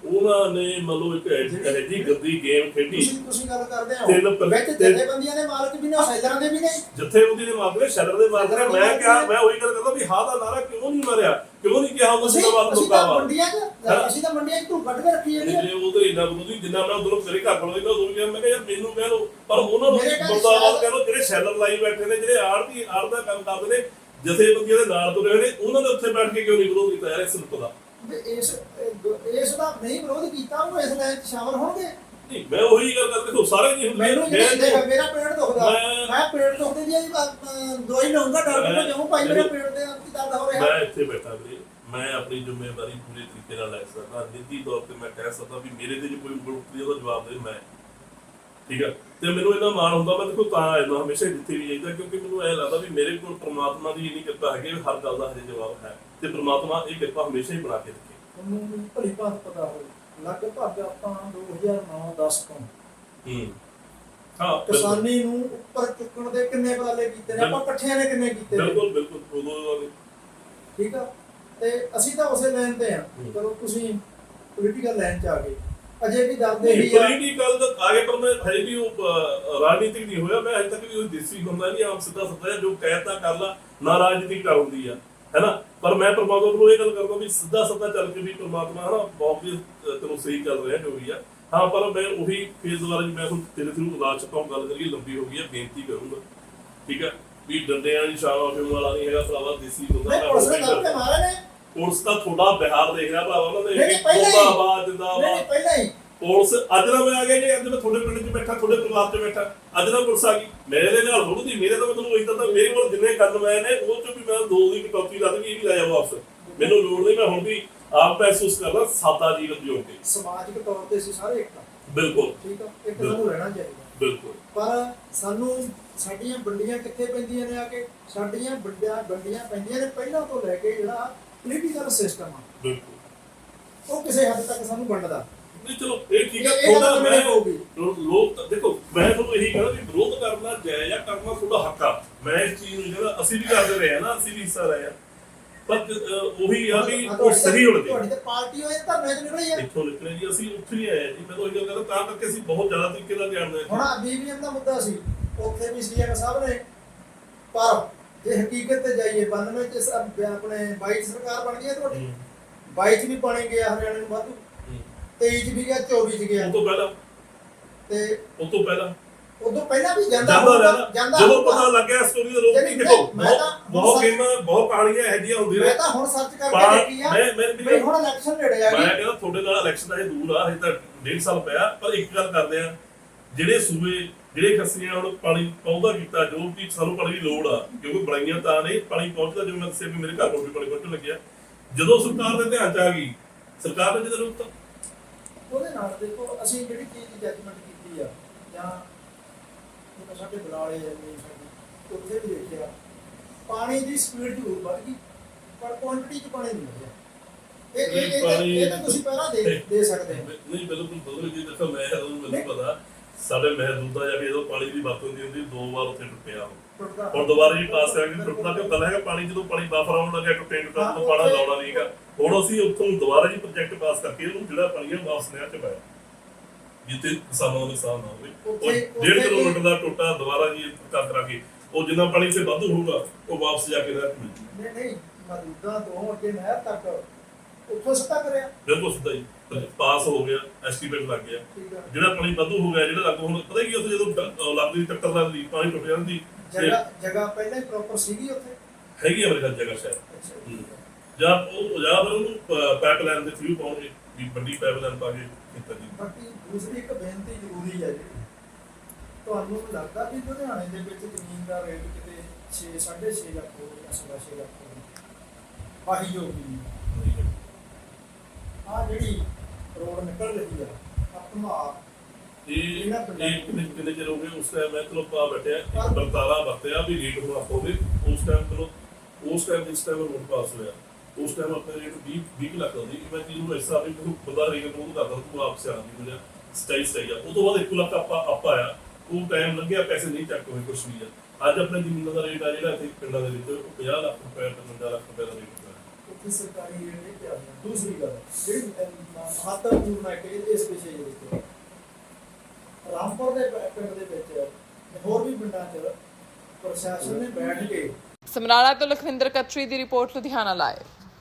ਉਹਨਾਂ ਨੇ ਮੰਨ ਲਓ ਇੱਕ ਇਹੋ ਜਿਹੀ ਗੰਦੀ ਗੇਮ ਖੇਡੀ। ਤੁਸੀਂ ਤੁਸੀਂ ਗੱਲ ਕਰਦੇ ਹੋ। ਤਿੰਨ ਪਰ- ਵਿੱਚ ਤਿੰਨ- ਜਥੇਬੰਦੀਆਂ ਦੇ ਮਾਲਕ ਵੀ ਨੇ ਸੈਲਰਾਂ ਦੇ ਵੀ ਨੇ। ਜਿੱਥੇ ਉਹਦੀ ਨੇ ਮਾਰਦੇ ਸ਼ੈਲਰ ਦੇ ਮਾਰਦੇ ਮੈਂ ਕਿਹਾ ਮੈਂ ਉਹੀ ਗੱਲ ਕਰਦਾ ਵੀ ਹਾਂ ਦਾ ਨਾਰਾ ਕਿਉਂ ਨਹੀਂ ਮਾਰਿਆ? ਕਿਉਂ ਨਹੀਂ ਕਿਹਾ ਉਹ ਅਸੀਂ ਜ਼ਿੰਦਾਬਾਦ ਅਸੀਂ ਤਾਂ ਮੰਡੀਆਂ 'ਚ। ਅਸੀਂ ਤਾਂ ਮੰਡੀਆਂ 'ਚ ਧੂਪ ਕੱਢ ਕੇ ਰੱਖੀ ਜਿਹੜੀ ਜੇ ਉਹ ਤੇ ਇੰਨਾ ਬੁੱਧੀ ਜਿੰਨਾ ਮੈਂ ਉਧਰੋਂ ਮੇਰੇ ਘਰ ਵਾਲੇ ਦਾ ਉਦੋਂ ਕਿਹਾ ਮੈਂ ਕਿਹਾ ਯਾਰ ਮੈਨੂੰ ਕਹਿ ਲਓ ਪਰ ਉਹਨਾਂ ਨੂੰ ਮੇਰੇ ਸ਼ਾਇਦ- ਕਹਿ ਲਓ ਜਿਹੜੇ ਸ਼ੈਲਰ ਲਾਈ ਬੈਠੇ ਨੇ ਜਿਹੜੇ ਆੜਤੀ ਆੜ ਦਾ ਕੰਮ ਕਰਦੇ ਨੇ ਜਥੇਬੰਦੀਆਂ ਦੇ ਨਾਲ ਤੁਰੇ ਹੋਏ ਨੇ ਉਹਨਾਂ ਦੇ ਉੱਥੇ ਬੈਠ ਕੇ ਕਿਉਂ ਨਹੀਂ ਵਿਰੋਧ ਕੀਤਾ ਯਾਰ ਇਸ ਨੂੰ ਪਤਾ। ਵੀ ਇਸ ਇਹ- ਇਸ ਦਾ ਨਹੀਂ ਵਿਰੋਧ ਕੀਤਾ ਉਹ ਇਸ ਲਾਈਨ 'ਚ ਸ਼ਾਮਲ ਹੋਣਗੇ? ਨਹੀਂ ਮੈਂ ਉਹੀ ਗੱਲ ਕਰਦਾ ਦੇਖੋ ਸਾਰੇ ਨਹੀਂ ਹੁੰਦੇ। ਮੈਨੂੰ ਮੈਂ ਜਿਹੜਾ ਦੇਖਾ ਮੇਰਾ ਪੇਟ ਦੁਖਦਾ। ਮੈਂ- ਮੈਂ ਪੇਟ ਦੁਖਦੇ ਦੀ ਅਹ, ਦਵਾਈ ਲਵਾਂਗਾ ਡਾਕਟਰ ਕੋਲ ਜਾਊਂ ਭਾਈ ਮੇਰੇ ਪੇਟ ਦੇ ਅੰਦਰ ਦਰਦ ਹੋ ਰਿਹਾ। ਮੈਂ ਇੱਥੇ ਬੈਠਾ ਵੀਰੇ। ਮੈਂ ਆਪਣੀ ਜ਼ਿੰਮੇਵਾਰੀ ਪੂਰੇ ਤਰੀਕੇ ਨਾਲ ਲੈ ਸਕਦਾ। ਨਿੱਜੀ ਤੌਰ ਤੇ ਮੈਂ ਕਹਿ ਸਕਦਾ ਵੀ ਮੇਰੇ ਤੇ ਜੇ ਕੋਈ ਜਵਾਬ ਦੇ ਮੈਂ। ਠੀਕ ਹੈ ਤੇ ਮੈਨੂੰ ਇਹਨਾਂ ਮਾਣ ਹੁੰਦਾ ਮੈਂ ਦੇਖੋ ਤਾਂ ਆਇਆ ਹਮੇਸ਼ਾ ਜਿੱਥੇ ਵੀ ਜਾਈਦਾ ਕਿਉਂਕਿ ਮੈਨੂੰ ਐ ਲੱਗਦਾ ਵੀ ਮੇਰੇ ਕੋਲ ਪ੍ਰਮਾਤਮਾ ਦੀ ਇੰਨੀ ਕਿਰਪਾ ਹੈਗੀ ਹਰ ਗੱਲ ਦਾ ਹਜੇ ਜਵਾਬ ਹੈ। ਤੇ ਪ੍ਰਮਾਤਮਾ ਇਹ ਕਿਰਪਾ ਹਮੇਸ਼ਾ ਹੀ ਬਣਾ ਕੇ ਰੱਖੇ। ਤੁਹਾਨੂੰ ਵੀ ਭਲੀ ਭਾਂਤ ਪਤਾ ਹੋਵੇ। ਲਗਭਗ ਆਪਾਂ 2009-10 ਤੋਂ। ਹੂੰ। ਕਿਸਾਨੀ ਨੂੰ ਉੱਪਰ ਚੁੱਕਣ ਦੇ ਕਿੰਨੇ ਬਦਲੇ ਕੀਤੇ ਨੇ? ਆਪਾਂ ਇਕੱਠਿਆਂ ਨੇ ਕਿੰਨੇ ਕੀਤੇ ਨੇ? ਬਿਲਕੁਲ ਬਿਲਕੁਲ। ਉਦੋਂ ਠੀਕ ਆ? ਤੇ ਅਸੀਂ ਤਾਂ ਉਸੇ ਲਾਈਨ ਤੇ ਆ। ਚਲੋ ਤੁਸੀਂ ਪੋਲੀਟੀਕਲ ਲਾਈਨ 'ਚ ਆ ਗਏ। ਅਜੇ ਵੀ ਡਰਦੇ ਹੀ ਆ। ਪੋਲੀਟੀਕਲ ਦਾ ਆਗੇ ਪਰ ਮੈਂ ਹਜੇ ਵੀ ਉਹ ਰਾਜਨੀਤਿਕ ਨਹੀਂ ਹੋਇਆ। ਮੈਂ ਹਜੇ ਤੱਕ ਵੀ ਉਹ ਦੇਸੀ ਹੁੰਦਾ ਨਹੀਂ ਆਮ ਸਿੱਧਾ ਸਿੱਧਾ ਜੋ ਕਹਿਤਾ ਕਰ ਲਾ ਨਾ ਰਾਜਨੀਤਿਕ ਕਰ ਹੁੰਦੀ ਆ ਹੈਨਾ ਪਰ ਮੈਂ ਪਰਮਾਤਮਾ ਨੂੰ ਇਹ ਗੱਲ ਕਰਦਾ ਵੀ ਸਿੱਧਾ ਸਿੱਧਾ ਚੱਲ ਕੇ ਵੀ ਪਰਮਾਤਮਾ ਹਨਾ ਬਹੁਤ ਵੀ ਤੈਨੂੰ ਸਹੀ ਚੱਲ ਰਿਹਾ ਜੋ ਵੀ ਆ। ਹਾਂ ਪਰ ਮੈਂ ਉਹੀ ਫੇਸ ਦੁਆਰਾ ਜੀ ਮੈਂ ਹੁਣ ਤੇਰੇ ਥਰੂ ਉਦਾਸ ਚੁੱਕਾ ਗੱਲ ਕਰੀਏ ਲੰਬੀ ਹੋ ਗਈ ਹੈ ਬੇਨਤੀ ਕਰੂੰਗਾ। ਠੀਕ ਹੈ ਵੀ ਡੰਡਿਆਂ ਦੀ ਛਾਵਾ ਫਿਮ ਵਾਲਾ ਨਹੀਂ ਹੈਗਾ ਭਰਾਵਾ ਦੇਸੀ ਹੁੰਦਾ ਨਹੀਂ ਪੁਲਿਸ ਨੇ ਗੱਲ ਤੇ ਮਾਰੇ ਨੇ। ਪੁਲਿਸ ਦਾ ਤੁਹਾਡਾ ਬਿਹਾਰ ਦੇਖ ਰਿਹਾ ਭਰਾਵਾ ਉਹਨਾਂ ਨਹੀਂ, ਦੇ ਪਹਿਲਾਂ ਹੀ। ਜਿੰਦਾਬਾਦ। ਨਹੀਂ ਜਿੰਦਾਬਾਦ ਪਹਿਲਾਂ ਹੀ। ਪੁਲਿਸ ਅੱਜ ਨਾ ਮੈਂ ਆ ਗਿਆ ਜੀ ਅੱਜ ਮੈਂ ਤੁਹਾਡੇ ਪਿੰਡ 'ਚ ਬੈਠਾ ਤੁਹਾਡੇ ਪਰਿਵਾਰ 'ਚ ਬੈਠਾ ਅੱਜ ਨਾ ਪੁਲਿਸ ਆ ਗਈ। ਮੇਰੇ ਦੇ ਨਾਲ ਥੋੜੀ ਮੇਰੇ ਤਾਂ ਮੈਂ ਤੁਹਾਨੂੰ ਉਹੀ ਦੱਸਦਾ ਮੇਰੇ ਕੋਲ ਜਿੰਨੇ ਕੰਨ ਮੈਂ ਨੇ ਉਹ 'ਚੋਂ ਵੀ ਮੈਂ ਦੋ ਦੀ ਕਟੌਤੀ ਲੱਗ ਗਈ ਇਹ ਵੀ ਲੈ ਜਾ ਵਾਪਸ। ਮੈਨੂੰ ਲੋੜ ਨਹੀਂ ਮੈਂ ਹੁਣ ਵੀ ਆਪ ਮਹਿਸੂਸ ਕਰਦਾ ਸਾਦਾ ਜੀਵਨ ਜਿਉਂ ਕੇ ਸਮਾਜਿਕ ਤੌਰ ਤੇ ਅਸੀਂ ਸਾਰੇ ਇੱਕ ਆ ਬਿਲਕੁਲ। ਠੀਕ ਆ ਇੱਕ ਸਾਨੂੰ ਰਹਿਣਾ ਚਾਹੀਦਾ। ਬਿਲਕੁਲ। ਪਰ ਸਾਨੂੰ ਸਾਡੀਆਂ ਵੰਡੀਆਂ ਕਿੱਥੇ ਪੈਂਦੀਆਂ ਨੇ ਆ ਕੇ? ਸਾਡੀਆਂ ਵੱਡਿਆਂ ਵੰਡੀਆਂ ਪੈਂਦੀਆਂ ਨੇ ਪਹਿਲਾਂ ਤੋਂ ਲੈ ਕੇ ਜਿਹੜਾ ਪੋਲੀਟੀਕਲ ਸਿਸਟਮ ਆ ਬਿਲਕੁਲ। ਉਹ ਕਿਸੇ ਹੱਦ ਤੱਕ ਸਾਨੂੰ ਵੰਡਦਾ। ਨਹੀਂ ਚਲੋ ਇਹ ਠੀਕ ਹੈ ਇਹ- ਇਹ ਗੱਲ ਮੈਂ। ਲੋ- ਲੋਕ ਤਾਂ- ਦੇਖੋ ਮੈਂ ਤੁਹਾਨੂੰ ਇਹੀ ਕਹਿੰਦਾ ਵੀ ਵਿਰੋਧ ਕਰਨਾ ਜਾਇਜ਼ ਆ ਕਰਨਾ ਤੁਹਾਡਾ ਹੱਕ ਆ। ਮੈਂ ਇਸ ਚੀਜ਼ ਨੂੰ ਜਿਹੜਾ ਅਸੀਂ ਵੀ ਕਰਦੇ ਰਹੇ ਆ ਨਾ ਅਸੀਂ ਵੀ ਹਿੱਸਾ ਰਹੇ ਆ ਪਰ ਅਹ, ਉਹੀ ਆ ਵੀ ਉਹ ਸਹੀ ਹੋਣੀ ਤੁਹਾਡੀ ਤੇ ਪਾਰਟੀ ਹੋਏ ਧਰਨੇ 'ਚ ਨਿਕਲੀ ਹੈ ਇੱਥੋਂ ਨਿਕਲੇ ਜੀ ਅਸੀਂ ਉੱਥੇ ਹੀ ਆਏ ਜੀ। ਮੈਂ ਤਾਂ ਉਹੀ ਗੱਲ ਕਰਦਾ ਤਾਂ ਕਰਕੇ ਅਸੀਂ ਬਹੁਤ ਜ਼ਿਆਦਾ ਤਰੀਕੇ ਨਾਲ ਜਾਣਦੇ ਹੁਣ ਹਾਂ ਆ ਬੀਬੀਐਮ ਦਾ ਮੁੱਦਾ ਸੀ ਉੱਥੇ ਵੀ ਸੀਐਮ ਸਾਹਿਬ ਨੇ ਪਰ ਜੇ ਹਕੀਕਤ ਤੇ ਜਾਈਏ 92 ਚ ਆਪਣੇ 22 ਚ ਸਰਕਾਰ ਬਣ ਗਈ ਹੈ ਤੁਹਾਡੀ। 22 ਚ ਵੀ ਪਾਣੀ ਗਿਆ ਹਰਿਆਣੇ ਨੂੰ ਵਾਧੂ। 23 ਚ ਵੀ ਗਿਆ 24 ਚ ਗਿਆ। ਉਹ ਤੋਂ ਪਹਿਲਾਂ। ਤੇ ਉਹ ਤੋਂ ਪਹਿਲਾਂ। ਉਦੋਂ ਪਹਿਲਾਂ ਵੀ ਜਾਂਦਾ ਜਾਂਦਾ ਜਾਂਦਾ। ਪਤਾ ਲੱਗਿਆ ਸਟੋਰੀ ਦਾ ਰੋਕ ਨਹੀਂ ਦੇਖੋ ਮੈਂ ਬਹੁਤ ਗੇਮਾਂ ਬਹੁਤ ਕਹਾਣੀਆਂ ਇਹੋ ਜਿਹੀਆਂ ਹੁੰਦੀਆਂ ਮੈਂ ਤਾਂ ਹੁਣ ਸਰਚ ਕਰਕੇ ਦੇਖੀ ਆ। ਮੈਂ- ਮੈਂ- ਵੀ ਹੁਣ ਇਲੈਕਸ਼ਨ ਨੇੜੇ ਆ ਮੈਂ ਗਈ ਕਹਿੰਦਾ ਤੁਹਾਡੇ ਨਾਲ ਇਲੈਕਸ਼ਨ ਅਜੇ ਦੂਰ ਆ ਹਜੇ ਤਾਂ ਡੇਢ ਸਾਲ ਪਿਆ ਪਰ ਇੱਕ ਗੱਲ ਕਰਦੇ ਆ। ਜਿਹੜੇ ਸੂਬੇ ਜਿਹੜੇ ਖੱਸੀਆਂ ਹੁਣ ਪਾਣੀ ਪਹੁੰਚਦਾ ਕੀਤਾ ਜੋ ਕਿ ਸਾਨੂੰ ਪਾਣੀ ਦੀ ਲੋੜ ਆ ਕਿਉਂਕਿ ਬਣਾਈਆਂ ਤਾਂ ਨਹੀਂ ਪਾਣੀ ਪਹੁੰਚਦਾ ਜਿਵੇਂ ਮੈਂ ਦੱਸਿਆ ਵੀ ਮੇਰੇ ਘਰ ਕੋਲ ਵੀ ਪਾਣੀ ਪਹੁੰਚਣ ਲੱਗਿਆ। ਜਦੋਂ ਸਰਕਾਰ ਦੇ ਧਿਆਨ ਚ ਆ ਗਈ ਸਰਕਾਰ ਨੇ ਜਦੋਂ ਰੁਕਤਾ? ਉਹਦੇ ਨਾਲ ਦੇਖੋ ਅਸੀਂ ਜਿਹੜੀ ਚੀਜ਼ ਦੀ ਜੱਜਮੈਂਟ ਕੀਤੀ ਆ ਜਾਂ ਉਹ ਸਾਡੇ ਬਲਾਲੇ ਨੇ ਸਾਡੇ ਉੱਥੇ ਵੀ ਦੇਖਿਆ ਪਾਣੀ ਦੀ ਸਪੀਡ ਜ਼ਰੂਰ ਵੱਧ ਗਈ ਪਰ ਕੁਆਂਟੀਟੀ ਚ ਪਾਣੀ ਨਹੀਂ ਵਧਿਆ ਇਹ ਇਹ- ਇਹ ਤਾਂ- ਤੁਸੀਂ ਪਹਿਲਾਂ ਦੇ ਦੇ ਸਕਦੇ ਨਹੀਂ ਬਿਲਕੁਲ ਬਦਲ ਗਈ ਦੇਖੋ ਮੈਂ ਹੁਣ ਮੈਨੂੰ ਪਤਾ। ਸਾਡੇ ਮਹਿਦੂਦਾ ਜਾ ਕੇ ਜਦੋਂ ਪਾਣੀ ਦੀ ਵਰਤੋਂ ਹੁੰਦੀ ਹੁੰਦੀ ਦੋ ਵਾਰ ਉੱਥੇ ਟੁੱਟਿਆ ਉਹ। ਹੁਣ ਦੁਬਾਰਾ ਜੀ ਪਾਸ ਆ ਕੇ ਟੁੱਟਣਾ ਕਿਉਂ? ਗੱਲ ਹੈਗਾ ਪਾਣੀ ਜਦੋਂ ਪਾਣੀ ਬਫਰ ਆਉਣ ਲੱਗਿਆ ਟੁੱਟੇ ਟੁੱਟਾ ਤੋਂ ਪਾਣਾ ਲਾਉਣਾ ਨਹੀਂਗਾ ਹੁਣ ਅਸੀਂ ਉੱਥੋਂ ਦੁਬਾਰਾ ਜੀ ਪ੍ਰੋਜੈਕਟ ਪਾਸ ਕਰਕੇ ਉਹਨੂੰ ਜਿਹੜਾ ਪਾਣੀ ਹੈ ਵਾਪਸ ਨਹਿਰ ਚ ਪਾਇਆ। ਜਿੱਥੇ ਕਿਸਾਨਾਂ ਦਾ ਨੁਕਸਾਨ ਨਾ ਹੋਵੇ। ਉਹ ਉੱਥੇ- ਡੇਢ ਉੱਥੇ ਕਿਲੋਮੀਟਰ ਦਾ ਟੋਟਾ ਦੁਬਾਰਾ ਜੀ ਕਰ ਕਰਾ ਕੇ ਉਹ ਜਿੰਨਾ ਪਾਣੀ ਤੇ ਵਾਧੂ ਹੋਊਗਾ ਉਹ ਵਾਪਸ ਜਾ ਕੇ ਜੂ ਨਹੀਂ ਨਹੀਂ ਮਦੂਦਾ ਤੋਂ ਅੱਗੇ ਨਹਿਰ ਤੱਕ ਉੱਥੋਂ ਸਿੱਧਾ ਕਰਿਆ। ਬਿਲਕੁਲ ਸਿੱਧਾ ਜੀ ਪਾਸ ਹੋ ਗਿਆ ਐਸਟੀਮੇਟ ਲੱਗ ਗਿਆ। ਠੀਕ ਆ। ਜਿਹੜਾ ਪਾਣੀ ਵਾਧੂ ਹੋ ਗਿਆ ਜਿਹੜਾ ਲੱਗ ਹੁਣ ਪਤਾ ਕੀ ਉੱਥੇ ਜਦੋਂ ਲੱਗਦੀ ਟੱਕਰ ਲੱਗਦੀ ਪਾਣੀ ਟੁੱਟ ਜਾਂਦੀ ਜਗ੍ਹਾ ਜਗ੍ਹਾ ਪਹਿਲਾਂ ਹੀ ਪ੍ਰੋਪਰ ਸੀਗੀ ਉੱਥੇ। ਹੈਗੀ ਆ ਮੇਰੇ ਖਿਆਲ ਜਗ੍ਹਾ ਸ਼ਾਇਦ। ਹੂੰ। ਜਾਂ ਉਹ ਜਾਂ ਫਿਰ ਉਹਨੂੰ ਪਾਈਪਲਾਈਨ ਦੇ ਥਰੂ ਪਾਉਣਗੇ ਵੀ ਵੱਡੀ ਪਾਈਪਲਾਈਨ ਪਾ ਕੇ ਕੀਤਾ ਜੀ ਬਾਕੀ ਦੂਸਰੀ ਇੱਕ ਬੇਨਤੀ ਜ਼ਰੂਰੀ ਹੈ ਜੀ। ਤੁਹਾਨੂੰ ਲੱਗਦਾ ਵੀ ਲੁਧਿਆਣੇ ਦੇ ਵਿੱਚ ਜ਼ਮੀਨ ਦਾ ਰੇਟ ਕਿਤੇ 6 6.5 ਲੱਖ ਹੋਵੇ ਜਾਂ 6.5 ਲੱਖ ਹੋਵੇ ਆਹੀ ਜੋ ਵੀ। ਆ ਜਿਹੜੀ ਰੋਡ ਨਿਕਲ ਰਹੀ ਆ ਆਪਣਾ ਇਹ ਇਹ ਕਿੰਨੇ ਕਿੰਨੇ ਚਿਰ ਹੋ ਗਏ ਉਸ ਟਾਈਮ ਮੈਂ ਚਲੋ ਪਾ ਬੈਠਿਆ ਇੱਕ ਬਰਤਾਰਾ ਵਰਤਿਆ ਵੀ ਰੇਟ ਹੁਣ ਆਪਾਂ ਉਹਦੇ ਉਸ ਟਾਈਮ ਚਲੋ ਉਸ ਟਾਈਮ ਜਿਸ ਟਾਈਮ ਰੋਡ ਪਾਸ ਹੋਇਆ ਉਸ ਟਾਈਮ ਆਪਣੇ ਰੇਟ 20 20 ਲੱਖ ਹੁੰਦੀ ਮੈਂ ਚੀਜ਼ ਨੂੰ ਇਸ ਹਿਸਾਬ ਨਾਲ ਬੰਦਾ ਰੇਟ ਨੂੰ ਕਰਦਾ ਤੂੰ ਆਪ ਸਿਆਣਾ ਨਹੀਂ ਮਿਲਿਆ ਸਟਾਈਲ ਸਹੀ ਆ। ਉਹ ਤੋਂ ਬਾਅਦ 1 ਲੱਖ ਆਪਾਂ ਆਪਾਂ ਆਇਆ। ਉਹ ਟਾਈਮ ਲੱਗਿਆ ਪੈਸੇ ਨਹੀਂ ਚੱਕ ਹੋਏ ਕੁਛ ਵੀ ਆ। ਅੱਜ ਆਪਣੇ ਜ਼ਮੀਨਾਂ ਦਾ ਰੇਟ ਆ ਜਿਹੜਾ ਇੱਥੇ ਪਿੰਡਾਂ ਦੇ ਵਿੱਚ ਉਹ 50 ਲੱਖ ਰੁਪਏ ਤੇ 50 ਲੱਖ ਰੁਪਏ ਦਾ ਰੇਟ ਹੈ ਸਰਕਾਰੀ ਰੇਟ ਨਹੀਂ ਪਿਆ ਦੂਸਰੀ ਗੱਲ, ਜਿਹੜੀ ਮਹੱਤਵਪੂਰਨ ਹੈ ਕਿ ਇਸ ਵਿਸ਼ੇ ਦੇ ਵਿੱਚ ਰਾਮਪੁਰ ਦੇ ਪਿੰਡ ਦੇ ਵਿੱਚ, ਹੋਰ ਵੀ ਪਿੰਡਾਂ 'ਚ ਪ੍ਰਸ਼ਾਸਨ ਨੇ ਬੈਠ ਕੇ ਸਮਰਾਲਾ ਤੋਂ ਲਖਵਿੰਦਰ ਕਤਰੀ ਦੀ ਰਿਪੋਰਟ ਲੁਧਿਆਣਾ ਲਾਈਵ।